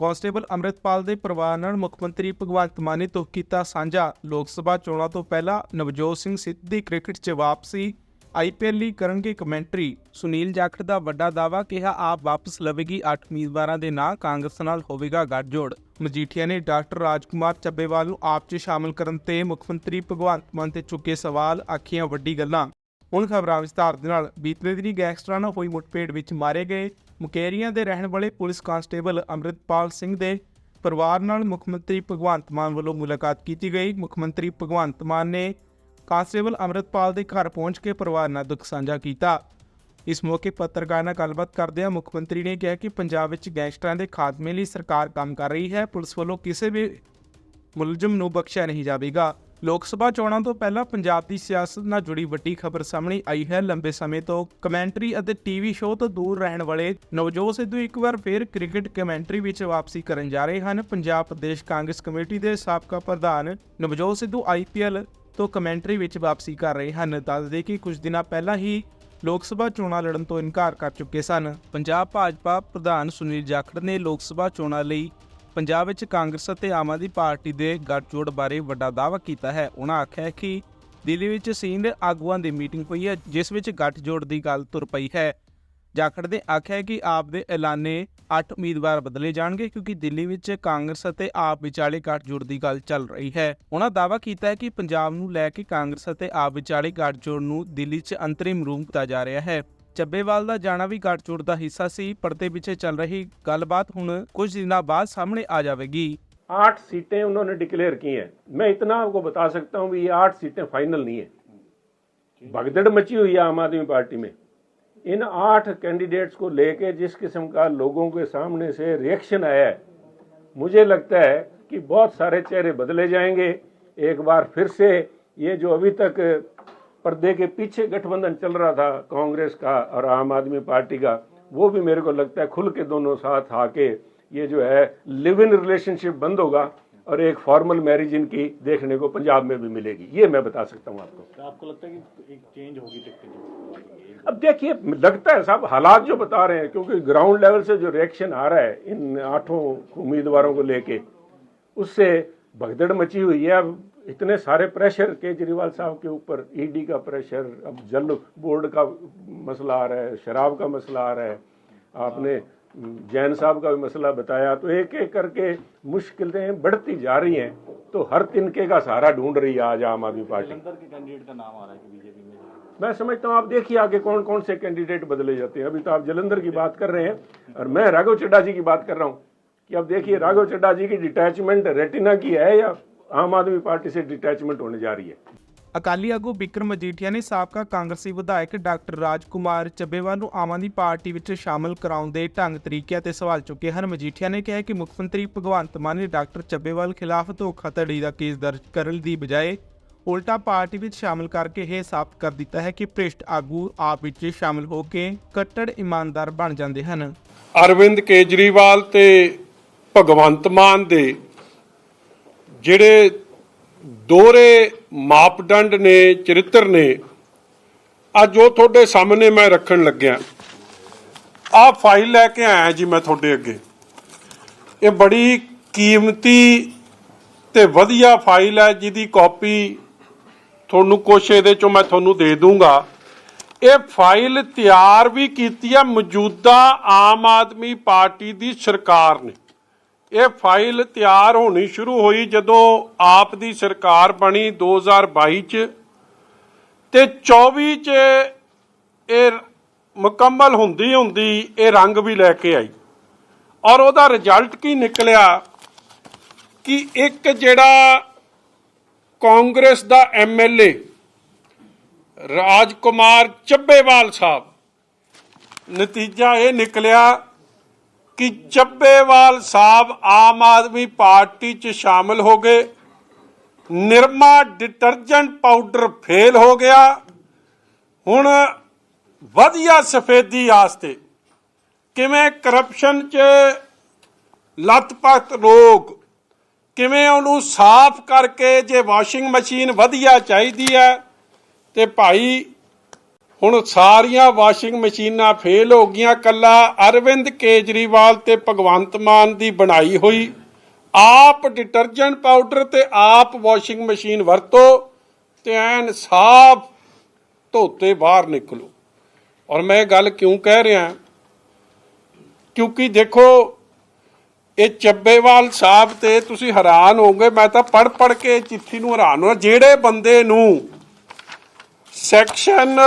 Constable Amritpal ਦੇ ਪਰਿਵਾਰ ਨਾਲ ਮੁੱਖ ਮੰਤਰੀ ਭਗਵੰਤ ਮਾਨ ਨੇ ਦੁੱਖ ਕੀਤਾ ਸਾਂਝਾ। ਲੋਕ ਸਭਾ ਚੋਣਾਂ ਤੋਂ ਪਹਿਲਾਂ ਨਵਜੋਤ ਸਿੰਘ ਸਿੱਧੂ ਦੀ ਕ੍ਰਿਕਟ 'ਚ ਵਾਪਸੀ। ਆਈਪੀਐਲ ਲਈ ਕਰਨਗੇ ਕਮੈਂਟਰੀ। ਸੁਨੀਲ ਜਾਖੜ ਦਾ ਵੱਡਾ ਦਾਅਵਾ ਕਿਹਾ, ਆਪ ਵਾਪਸ ਲਵੇਗੀ 8 ਉਮੀਦਵਾਰਾਂ ਦੇ ਨਾਂ ਕਾਂਗਰਸ ਨਾਲ ਹੋਵੇਗਾ ਗੱਠਜੋੜ। ਮਜੀਠੀਆ ਨੇ ਡਾਕਟਰ ਰਾਜਕੁਮਾਰ ਚੱਬੇਵਾਲ ਨੂੰ ਆਪ 'ਚ ਸ਼ਾਮਲ ਕਰਨ ਤੇ ਮੁੱਖ ਮੰਤਰੀ ਭਗਵੰਤ ਮਾਨ ਤੇ ਚੁੱਕੇ ਸਵਾਲ, ਆਖੀਆਂ ਵੱਡੀ ਗੱਲਾਂ। ਹੁਣ ਖਬਰਾਂ ਵਿਸਤਾਰ ਦੇ ਨਾਲ ਬੀਤੇ ਦਿਨੀ ਗੈਂਗਸਟਰਾਂ ਨਾਲ ਹੋਈ ਮੁੱਠਭੇੜ ਵਿੱਚ ਮਾਰੇ ਗਏ ਮੁਕੇਰੀਆਂ ਦੇ ਰਹਿਣ ਵਾਲੇ ਪੁਲਿਸ ਕਾਂਸਟੇਬਲ ਅੰਮ੍ਰਿਤਪਾਲ ਸਿੰਘ ਦੇ ਪਰਿਵਾਰ ਨਾਲ ਮੁੱਖ ਮੰਤਰੀ ਭਗਵੰਤ ਮਾਨ ਵੱਲੋਂ ਮੁਲਾਕਾਤ ਕੀਤੀ ਗਈ। ਮੁੱਖ ਮੰਤਰੀ ਭਗਵੰਤ ਮਾਨ ਨੇ ਕਾਂਸਟੇਬਲ ਅੰਮ੍ਰਿਤਪਾਲ ਦੇ ਘਰ ਪਹੁੰਚ ਕੇ ਪਰਿਵਾਰ ਨਾਲ ਦੁੱਖ ਸਾਂਝਾ ਕੀਤਾ। ਇਸ ਮੌਕੇ ਪੱਤਰਕਾਰਾਂ ਨਾਲ ਗੱਲਬਾਤ ਕਰਦਿਆਂ ਮੁੱਖ ਮੰਤਰੀ ਨੇ ਕਿਹਾ ਕਿ ਪੰਜਾਬ ਵਿੱਚ ਗੈਂਗਸਟਰਾਂ ਦੇ ਖਾਤਮੇ ਲਈ ਸਰਕਾਰ ਕੰਮ ਕਰ ਰਹੀ ਹੈ। ਪੁਲਿਸ ਵੱਲੋਂ ਕਿਸੇ ਵੀ ਮੁਲਜ਼ਮ ਨੂੰ ਬਖਸ਼ਿਆ ਨਹੀਂ ਜਾਵੇਗਾ। ਲੋਕ ਸਭਾ ਚੋਣਾਂ ਤੋਂ ਪਹਿਲਾਂ ਪੰਜਾਬ ਦੀ ਸਿਆਸਤ ਨਾਲ ਜੁੜੀ ਵੱਡੀ ਖਬਰ ਸਾਹਮਣੇ ਆਈ ਹੈ। ਲੰਬੇ ਸਮੇਂ ਤੋਂ ਕਮੈਂਟਰੀ ਅਤੇ ਟੀਵੀ ਸ਼ੋਅ ਤੋਂ ਦੂਰ ਰਹਿਣ ਵਾਲੇ ਨਵਜੋਤ ਸਿੱਧੂ ਇੱਕ ਵਾਰ ਫਿਰ ਕ੍ਰਿਕਟ ਕਮੈਂਟਰੀ ਵਿੱਚ ਵਾਪਸੀ ਕਰਨ ਜਾ ਰਹੇ ਹਨ। ਪੰਜਾਬ ਪ੍ਰਦੇਸ਼ ਕਾਂਗਰਸ ਕਮੇਟੀ ਦੇ ਸਾਬਕਾ ਪ੍ਰਧਾਨ ਨਵਜੋਤ ਸਿੱਧੂ ਆਈਪੀਐਲ ਤੋਂ ਕਮੈਂਟਰੀ ਵਿੱਚ ਵਾਪਸੀ ਕਰ ਰਹੇ ਹਨ। ਦੱਸਦੇ ਕਿ ਕੁਝ ਦਿਨਾਂ ਪਹਿਲਾਂ ਹੀ ਲੋਕ ਸਭਾ ਚੋਣਾਂ ਲੜਨ ਤੋਂ ਇਨਕਾਰ ਕਰ ਚੁੱਕੇ ਸਨ। ਪੰਜਾਬ ਭਾਜਪਾ ਪ੍ਰਧਾਨ ਸੁਨੀਲ ਜਾਖੜ ਨੇ ਲੋਕ ਸਭਾ ਚੋਣਾਂ ਲਈ ਪੰਜਾਬ ਵਿੱਚ ਕਾਂਗਰਸ ਅਤੇ ਆਮ ਆਦਮੀ ਪਾਰਟੀ ਦੇ ਗੱਠਜੋੜ ਬਾਰੇ ਵੱਡਾ ਦਾਅਵਾ ਕੀਤਾ ਹੈ। ਉਹਨਾਂ ਆਖਿਆ ਕਿ ਦਿੱਲੀ ਵਿੱਚ ਸੀਨੀਅਰ ਆਗੂਆਂ ਦੀ ਮੀਟਿੰਗ ਹੋਈ ਹੈ, ਜਿਸ ਵਿੱਚ ਗੱਠਜੋੜ ਦੀ ਗੱਲ ਤੁਰ ਪਈ ਹੈ। ਜਾਖੜ ਨੇ ਆਖਿਆ ਕਿ ਆਪ ਦੇ ਐਲਾਨੇ 8 ਉਮੀਦਵਾਰ ਬਦਲੇ ਜਾਣਗੇ, ਕਿਉਂਕਿ ਦਿੱਲੀ ਵਿੱਚ ਕਾਂਗਰਸ ਅਤੇ ਆਪ ਵਿਚਾਲੇ ਗੱਠਜੋੜ ਦੀ ਗੱਲ ਚੱਲ ਰਹੀ ਹੈ। ਉਹਨਾਂ ਦਾਅਵਾ ਕੀਤਾ ਹੈ ਕਿ ਪੰਜਾਬ ਨੂੰ ਲੈ ਕੇ ਕਾਂਗਰਸ ਅਤੇ ਆਪ ਵਿਚਾਲੇ ਗੱਠਜੋੜ ਨੂੰ ਦਿੱਲੀ 'ਚ ਅੰਤਰਿਮ ਰੂਪ ਦਿੱਤਾ ਜਾ ਰਿਹਾ ਹੈ। ਚੱਬੇਵਾਲ ਦਾ ਜਾਣਾ ਵੀ ਗੱਠਜੋੜ ਦਾ ਹਿੱਸਾ ਸੀ ਪਰਦੇ ਪਿੱਛੇ ਚੱਲ ਰਹੀ ਗੱਲਬਾਤ ਹੁਣ ਕੁਝ ਦਿਨਾਂ ਬਾਅਦ ਸਾਹਮਣੇ ਆ ਜਾਵੇਗੀ आठ सीटें उन्होंने डिक्लेयर की हैं मैं इतना आपको बता सकता हूं भी ये आठ सीटें फाइनल नहीं है भगदड़ मची हुई है आम आदमी पार्टी में इन आठ कैंडिडेट्स को लेके जिस किस्म का लोगों के सामने से रिएक्शन आया है मुझे लगता है कि बहुत सारे चेहरे बदले जाएंगे एक बार फिर से ये जो अभी तक पर्दे के पीछे गठबंधन चल रहा था कांग्रेस का और आम आदमी पार्टी का वो भी मेरे को लगता है खुल के दोनों साथ आके ये जो है लिव इन रिलेशनशिप बंद होगा और एक फॉर्मल मैरिज इनकी देखने को पंजाब में भी मिलेगी। ये मैं बता सकता हूँ आपको। तो आपको लगता है कि एक चेंज होगी अब देखिए लगता है साहब हालात जो बता रहे हैं क्योंकि ग्राउंड लेवल से जो रिएक्शन आ रहा है इन आठों उम्मीदवारों को लेके उससे भगदड़ मची हुई है। अब इतने सारे प्रेशर केजरीवाल साहब के ऊपर ईडी का प्रेशर अब जल बोर्ड का मसला आ रहा है शराब का मसला आ रहा है। आपने जैन साहब का भी मसला बताया तो एक एक करके मुश्किलें बढ़ती जा रही हैं तो हर तिनके का सहारा ढूंढ रही है आज आम आदमी पार्टी। के कैंडिडेट का नाम आ रहा है बीजेपी में। मैं समझता हूँ आप देखिए आगे कौन कौन से कैंडिडेट बदले जाते हैं। अभी तो आप जलंधर की बात कर रहे हैं और मैं राघव चड्डा जी की बात कर रहा हूँ। कि अब देखिए राघव चड्डा जी की डिटैचमेंट रेटिना की है या आम आदमी पार्टी से डिटैचमेंट होने जा रही है ਅਕਾਲੀ ਆਗੂ ਬਿਕਰਮ ਮਜੀਠੀਆ ਨੇ ਸਾਬਕਾ ਕਾਂਗਰਸੀ ਵਿਧਾਇਕ ਡਾਕਟਰ ਰਾਜਕੁਮਾਰ ਚੱਬੇਵਾਲ ਨੂੰ ਆਮ ਆਦਮੀ ਪਾਰਟੀ ਵਿੱਚ ਸ਼ਾਮਲ ਕਰਾਉਣ ਦੇ ਢੰਗ ਤਰੀਕਿਆਂ ਤੇ ਸਵਾਲ ਚੁੱਕੇ ਹਨ ਮਜੀਠੀਆ ਨੇ ਕਿਹਾ ਕਿ ਮੁੱਖ ਮੰਤਰੀ ਭਗਵੰਤ ਮਾਨ ਨੇ ਡਾਕਟਰ ਚੱਬੇਵਾਲ ਖਿਲਾਫ ਧੋਖਾਧੜੀ ਦਾ ਕੇਸ ਦਰਜ ਕਰਨ ਦੀ ਬਜਾਏ ਉਲਟਾ ਪਾਰਟੀ ਵਿੱਚ ਸ਼ਾਮਲ ਕਰਕੇ ਇਹ ਸਾਬਤ ਕਰ ਦਿੱਤਾ ਹੈ ਕਿ ਭ੍ਰਿਸ਼ਟ ਆਗੂ ਆਪ ਵਿੱਚ ਸ਼ਾਮਲ ਹੋ ਕੇ ਕੱਟੜ ਇਮਾਨਦਾਰ ਬਣ ਜਾਂਦੇ ਹਨ ਅਰਵਿੰਦ ਕੇਜਰੀਵਾਲ ਤੇ ਭਗਵੰਤ ਮਾਨ ਦੇ ਜਿਹੜੇ ਦੋਹਰੇ ਮਾਪਦੰਡ ਨੇ, ਚਰਿੱਤਰ ਨੇ, ਅੱਜ ਉਹ ਤੁਹਾਡੇ ਸਾਹਮਣੇ ਮੈਂ ਰੱਖਣ ਲੱਗਿਆ। ਆਹ ਫਾਈਲ ਲੈ ਕੇ ਆਇਆ ਜੀ ਮੈਂ ਤੁਹਾਡੇ ਅੱਗੇ। ਇਹ ਬੜੀ ਕੀਮਤੀ ਤੇ ਵਧੀਆ ਫਾਈਲ ਹੈ, ਜਿਹਦੀ ਕਾਪੀ ਤੁਹਾਨੂੰ ਕੁਛ ਇਹਦੇ ਚੋਂ ਮੈਂ ਤੁਹਾਨੂੰ ਦੇ ਦੂੰਗਾ। ਇਹ ਫਾਈਲ ਤਿਆਰ ਵੀ ਕੀਤੀ ਹੈ ਮੌਜੂਦਾ ਆਮ ਆਦਮੀ ਪਾਰਟੀ ਦੀ ਸਰਕਾਰ ਨੇ। ਇਹ ਫਾਈਲ ਤਿਆਰ ਹੋਣੀ ਸ਼ੁਰੂ ਹੋਈ ਜਦੋਂ ਆਪ ਦੀ ਸਰਕਾਰ ਬਣੀ 2022 ਚ ਤੇ 24 ਚ ਇਹ ਮੁਕੰਮਲ ਹੁੰਦੀ ਹੁੰਦੀ ਇਹ ਰੰਗ ਵੀ ਲੈ ਕੇ ਆਈ। ਔਰ ਉਹਦਾ ਰਿਜ਼ਲਟ ਕੀ ਨਿਕਲਿਆ? ਕਿ ਇੱਕ ਜਿਹੜਾ ਕਾਂਗਰਸ ਦਾ ਐਮਐਲਏ ਰਾਜਕੁਮਾਰ ਚੱਬੇਵਾਲ ਸਾਹਿਬ, ਨਤੀਜਾ ਇਹ ਨਿਕਲਿਆ ਕਿ ਚੱਬੇਵਾਲ ਸਾਹਿਬ ਆਮ ਆਦਮੀ ਪਾਰਟੀ 'ਚ ਸ਼ਾਮਲ ਹੋ ਗਏ। ਨਿਰਮਾ ਡਿਟਰਜੈਂਟ ਪਾਊਡਰ ਫੇਲ ਹੋ ਗਿਆ। ਹੁਣ ਵਧੀਆ ਸਫੇਦੀ ਆਸਤੇ ਕਿਵੇਂ ਕਰਪਸ਼ਨ 'ਚ ਲੱਤ-ਪੱਤ ਲੋਕ ਕਿਵੇਂ ਉਹਨੂੰ ਸਾਫ਼ ਕਰਕੇ ਜੇ ਵਾਸ਼ਿੰਗ ਮਸ਼ੀਨ ਵਧੀਆ ਚਾਹੀਦੀ ਹੈ ਤੇ ਭਾਈ ਹੁਣ ਸਾਰੀਆਂ ਵਾਸ਼ਿੰਗ ਮਸ਼ੀਨਾਂ ਫੇਲ ਹੋ ਗਈਆਂ। ਕੱਲਾ ਅਰਵਿੰਦ ਕੇਜਰੀਵਾਲ ਤੇ ਭਗਵੰਤ ਮਾਨ ਦੀ ਬਣਾਈ ਹੋਈ। ਆਪ ਡਿਟਰਜੈਂਟ ਪਾਊਡਰ ਤੇ ਆਪ ਵਾਸ਼ਿੰਗ ਮਸ਼ੀਨ ਵਰਤੋ ਤੇ ਐਨ ਸਾਫ਼ ਧੋਤੇ ਬਾਹਰ ਨਿਕਲੋ। ਔਰ ਮੈਂ ਇਹ ਗੱਲ ਕਿਉਂ ਕਹਿ ਰਿਹਾ? ਕਿਉਂਕਿ ਦੇਖੋ, ਇਹ ਚੱਬੇਵਾਲ ਸਾਹਿਬ ਤੇ ਤੁਸੀਂ ਹੈਰਾਨ ਹੋਗੇ ਮੈਂ ਤਾਂ ਪੜ ਪੜ ਕੇ ਇਹ ਚਿੱਠੀ ਨੂੰ ਹੈਰਾਨ ਹੋਇਆ। ਜਿਹੜੇ ਬੰਦੇ ਨੂੰ section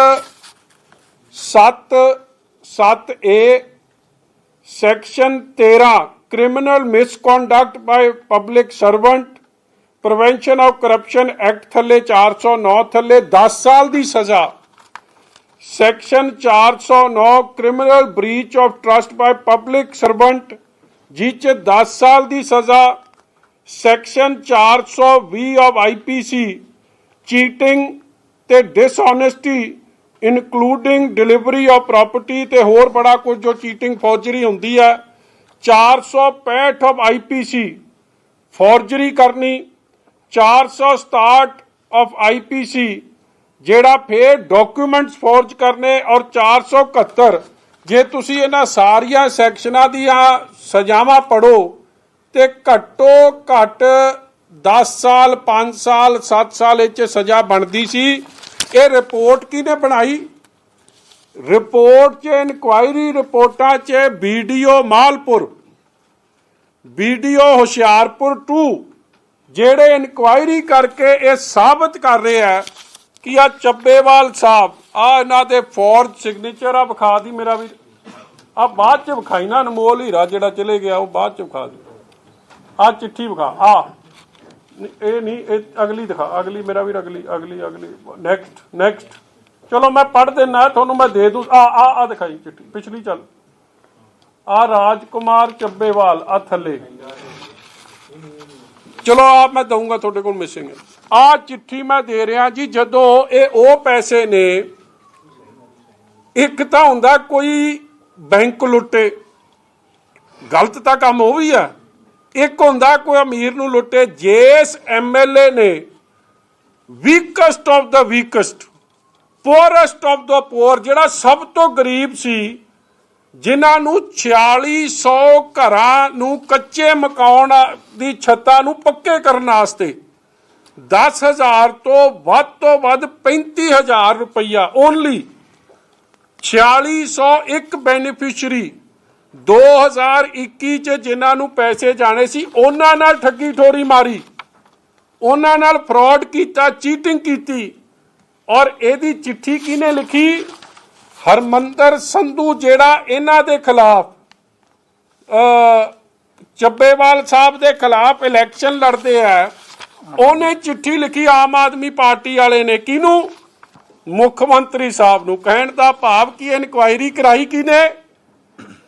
7 7A section 13 criminal misconduct by public servant prevention of corruption act ਥੱਲੇ 409 ਥੱਲੇ 10 ਸਾਲ ਦੀ ਸਜ਼ਾ section 409 criminal breach of trust by public servant ਜਿਹ 'ਚ 10 ਸਾਲ ਦੀ ਸਜ਼ਾ ਸੈਕਸ਼ਨ 420 ਆਫ ਆਈਪੀਸੀ ਚੀਟਿੰਗ ਤੇ dishonesty including delivery of property ਤੇ ਹੋਰ ਬੜਾ ਕੁਝ ਜੋ ਚੀਟਿੰਗ ਫੌਰਜਰੀ ਹੁੰਦੀ ਹੈ 465 ਆਫ ਆਈਪੀਸੀ ਫੌਰਜਰੀ ਕਰਨੀ 467 ਆਫ ਆਈਪੀਸੀ ਜਿਹੜਾ ਫੇਰ ਡਾਕੂਮੈਂਟਸ ਫੋਰਜ ਕਰਨੇ ਔਰ 471 ਜੇ ਤੁਸੀਂ ਇਹਨਾਂ ਸਾਰੀਆਂ ਸੈਕਸ਼ਨਾਂ ਦੀਆਂ ਸਜ਼ਾਵਾਂ ਪੜੋ ਤੇ ਘੱਟੋ ਘੱਟ 10 ਸਾਲ 5 ਸਾਲ 7 ਸਾਲ ਇਹ 'ਚ ਸਜ਼ਾ ਬਣਦੀ ਸੀ। ਇਹ ਰਿਪੋਰਟ ਕਿਹਨੇ ਬਣਾਈ? ਰਿਪੋਰਟ 'ਚ ਇਨਕੁਆਇਰੀ ਰਿਪੋਰਟਾਂ 'ਚ ਵੀਡੀਓ ਮਾਲਪੁਰ ਵੀਡੀਓ ਹੁਸ਼ਿਆਰਪੁਰ 2 ਜਿਹੜੇ ਇਨਕੁਆਇਰੀ ਕਰਕੇ ਇਹ ਸਾਬਤ ਕਰ ਰਹੇ ਆ ਕਿ ਆ ਚੱਬੇਵਾਲ ਸਾਹਿਬ ਆ ਇਹਨਾਂ ਦੇ ਫੋਰਜ ਸਿਗਨੇਚਰ ਆ, ਵਿਖਾ ਦੀ ਮੇਰਾ ਵੀ। ਆ ਬਾਅਦ ਚ ਵਿਖਾਈ ਨਾ ਅਨਮੋਲ ਹੀਰਾ ਜਿਹੜਾ ਚਲੇ ਗਿਆ, ਉਹ ਬਾਅਦ ਚ ਵਿਖਾ ਦੀ। ਆ ਚਿੱਠੀ ਵਿਖਾ ਆ ਇਹ ਨਹੀਂ, ਇਹ ਅਗਲੀ ਦਿਖਾ, ਅਗਲੀ ਮੇਰਾ ਵੀ ਅਗਲੀ ਅਗਲੀ ਅਗਲੀ ਨੈਕਸਟ ਨੈਕਸਟ ਚਲੋ ਮੈਂ ਪੜ੍ਹ ਦੇਣਾ ਤੁਹਾਨੂੰ ਮੈਂ ਦੇ ਦੂੰ। ਆ ਆ ਆ ਦਿਖਾਈ ਚਿੱਠੀ, ਪਿਛਲੀ ਚੱਲ। ਆ ਰਾਜਕੁਮਾਰ ਚੱਬੇਵਾਲ, ਆ ਥੱਲੇ। ਚਲੋ ਆ ਮੈਂ ਦਊਂਗਾ ਤੁਹਾਡੇ ਕੋਲ ਮਿਸਿੰਗ ਹੈ ਆ ਚਿੱਠੀ ਮੈਂ ਦੇ ਰਿਹਾ ਜੀ, ਜਦੋਂ ਇਹ ਉਹ ਪੈਸੇ ਨੇ, ਇੱਕ ਤਾਂ ਹੁੰਦਾ ਕੋਈ ਬੈਂਕ ਲੁੱਟੇ। ਗਲਤ ਤਾਂ ਕੰਮ ਉਹ ਵੀ ਆ। ਇੱਕ ਹੁੰਦਾ ਕੋਈ ਅਮੀਰ ਨੂੰ ਲੁੱਟੇ ਜਿਸ ਐਮਐਲਏ ਨੇ ਵੀਕਸਟ ਆਫ ਦਾ ਵੀਕਸਟ ਪੋਰੈਸਟ ਆਫ ਦਾ ਪੋਰ ਜਿਹੜਾ ਸਭ ਤੋਂ ਗਰੀਬ ਸੀ, ਜਿਨ੍ਹਾਂ ਨੂੰ 4600 ਘਰਾਂ ਨੂੰ ਕੱਚੇ ਮਕਾਨ ਦੀ ਛੱਤਾਂ ਨੂੰ ਪੱਕੇ ਕਰਨ ਵਾਸਤੇ 10000 ਤੋਂ ਵੱਧ ਤੋਂ ਵੱਧ 35000 ਰੁਪਈਆ ਓਨਲੀ 4600 ਇੱਕ ਬੈਨੀਫੀਸ਼ੀਅਰੀ 2021 ਚ ਜਿਨ੍ਹਾਂ ਨੂੰ ਪੈਸੇ ਜਾਣੇ ਸੀ, ਉਹਨਾਂ ਨਾਲ ਠੱਗੀ ਠੋਰੀ ਮਾਰੀ। ਉਹਨਾਂ ਨਾਲ ਫਰਾਡ ਕੀਤਾ, ਚੀਟਿੰਗ ਕੀਤੀ। ਔਰ ਇਹਦੀ ਚਿੱਠੀ ਕਿਹਨੇ ਲਿਖੀ? ਹਰਮੰਦਰ ਸੰਧੂ, ਜਿਹੜਾ ਇਹਨਾਂ ਦੇ ਖਿਲਾਫ ਚੱਬੇਵਾਲ ਸਾਹਿਬ ਦੇ ਖਿਲਾਫ ਇਲੈਕਸ਼ਨ ਲੜਦੇ ਆ, ਉਹਨੇ ਚਿੱਠੀ ਲਿਖੀ ਆਮ ਆਦਮੀ ਪਾਰਟੀ ਵਾਲੇ ਨੇ। ਕਿਹਨੂੰ? ਮੁੱਖ ਮੰਤਰੀ ਸਾਹਿਬ ਨੂੰ। ਕਹਿਣ ਦਾ ਭਾਵ ਕਿ ਇਨਕੁਆਇਰੀ ਕਰਾਈ ਕਿਨੇ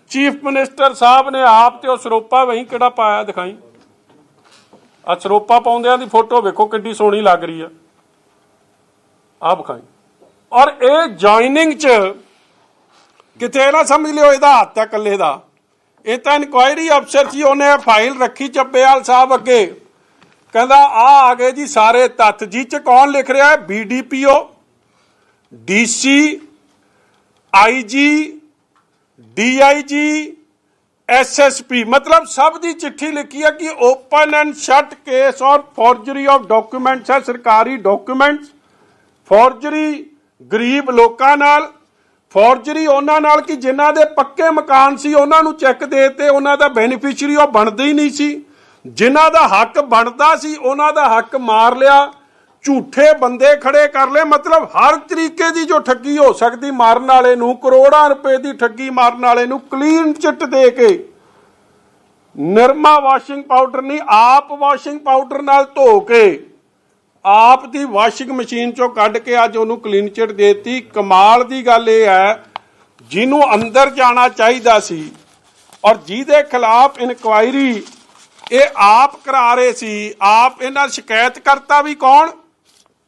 ਚੀਫ ਮਿਨਿਸਟਰ ਸਾਹਿਬ ਨੇ ਆਪ ਤੇ ਉਹ ਸਰੋਪਾ ਵਹੀਂ ਕਿਹੜਾ ਪਾਇਆ ਦਿਖਾਈ? ਆ ਸਰੋਪਾ ਪਾਉਂਦਿਆਂ ਦੀ ਫੋਟੋ ਵੇਖੋ ਕਿੱਡੀ ਸੋਹਣੀ ਲੱਗ ਰਹੀ ਆ। ਆ ਵਿਖਾਈ। ਔਰ ਇਹ ਜੁਆਇਨਿੰਗ ਚ ਕਿਤੇ ਨਾ ਸਮਝ ਲਿਓ ਇਹਦਾ ਹੱਥ ਹੈ ਇਕੱਲੇ ਦਾ। ਇਹ ਤਾਂ ਇਨਕੁਆਇਰੀ ਅਫਸਰ ਸੀ, ਉਹਨੇ ਫਾਈਲ ਰੱਖੀ ਚੱਬੇਵਾਲ ਸਾਹਿਬ ਅੱਗੇ। ਕਹਿੰਦਾ ਆ ਆ ਗਏ ਜੀ ਸਾਰੇ ਤੱਥ ਜੀ ਚ ਕੌਣ ਲਿਖ ਰਿਹਾ ਹੈ? BDPO DC IG DIG, SSP, ਮਤਲਬ ਸਭ ਦੀ ਚਿੱਠੀ ਲਿਖੀ ਹੈ ਕਿ ਓਪਨ ਐਂਡ ਸ਼ਟ ਕੇਸ ਔਰ ਫੋਰਜਰੀ ਆਫ ਡਾਕੂਮੈਂਟਸ ਹੈ, ਸਰਕਾਰੀ ਡਾਕੂਮੈਂਟਸ ਫੋਰਜਰੀ ਗਰੀਬ ਲੋਕਾਂ ਨਾਲ ਫੋਰਜਰੀ ਉਹਨਾਂ ਨਾਲ ਕਿ ਜਿਨ੍ਹਾਂ ਦੇ ਪੱਕੇ ਮਕਾਨ ਸੀ, ਉਹਨਾਂ ਨੂੰ ਚੈੱਕ ਦੇ ਤੇ ਉਹਨਾਂ ਦਾ ਬੈਨੀਫੀਸ਼ੀਅਰੀ ਉਹ ਬਣਦੇ ਹੀ ਨਹੀਂ ਸੀ। ਜਿਨ੍ਹਾਂ ਦਾ ਹੱਕ ਬਣਦਾ ਸੀ, ਉਹਨਾਂ ਦਾ ਹੱਕ ਮਾਰ ਲਿਆ। ਝੂਠੇ ਬੰਦੇ ਖੜੇ ਕਰ ਲਏ। ਮਤਲਬ ਹਰ ਤਰੀਕੇ ਦੀ ਜੋ ਠੱਗੀ ਹੋ ਸਕਦੀ, ਮਾਰਨ ਵਾਲੇ ਨੂੰ, ਕਰੋੜਾਂ ਰੁਪਏ ਦੀ ਠੱਗੀ ਮਾਰਨ ਵਾਲੇ ਨੂੰ ਕਲੀਨ ਚਿੱਟ ਦੇ ਕੇ। ਨਿਰਮਾ ਵਾਸ਼ਿੰਗ ਪਾਊਡਰ ਨਹੀਂ, ਆਪ ਵਾਸ਼ਿੰਗ ਪਾਊਡਰ ਨਾਲ ਧੋ ਕੇ, ਆਪ ਦੀ ਵਾਸ਼ਿੰਗ ਮਸ਼ੀਨ ਚੋਂ ਕੱਢ ਕੇ ਅੱਜ ਉਹਨੂੰ ਕਲੀਨ ਚਿਟ ਦੇਤੀ। ਕਮਾਲ ਦੀ ਗੱਲ ਇਹ ਹੈ, ਜਿਹਨੂੰ ਅੰਦਰ ਜਾਣਾ ਚਾਹੀਦਾ ਸੀ ਔਰ ਜਿਹਦੇ ਖਿਲਾਫ ਇਨਕੁਆਇਰੀ ਇਹ ਆਪ ਕਰਾ ਰਹੇ ਸੀ, ਆਪ ਇਹਨਾਂ ਸ਼ਿਕਾਇਤ ਕਰਤਾ ਵੀ ਕੌਣ?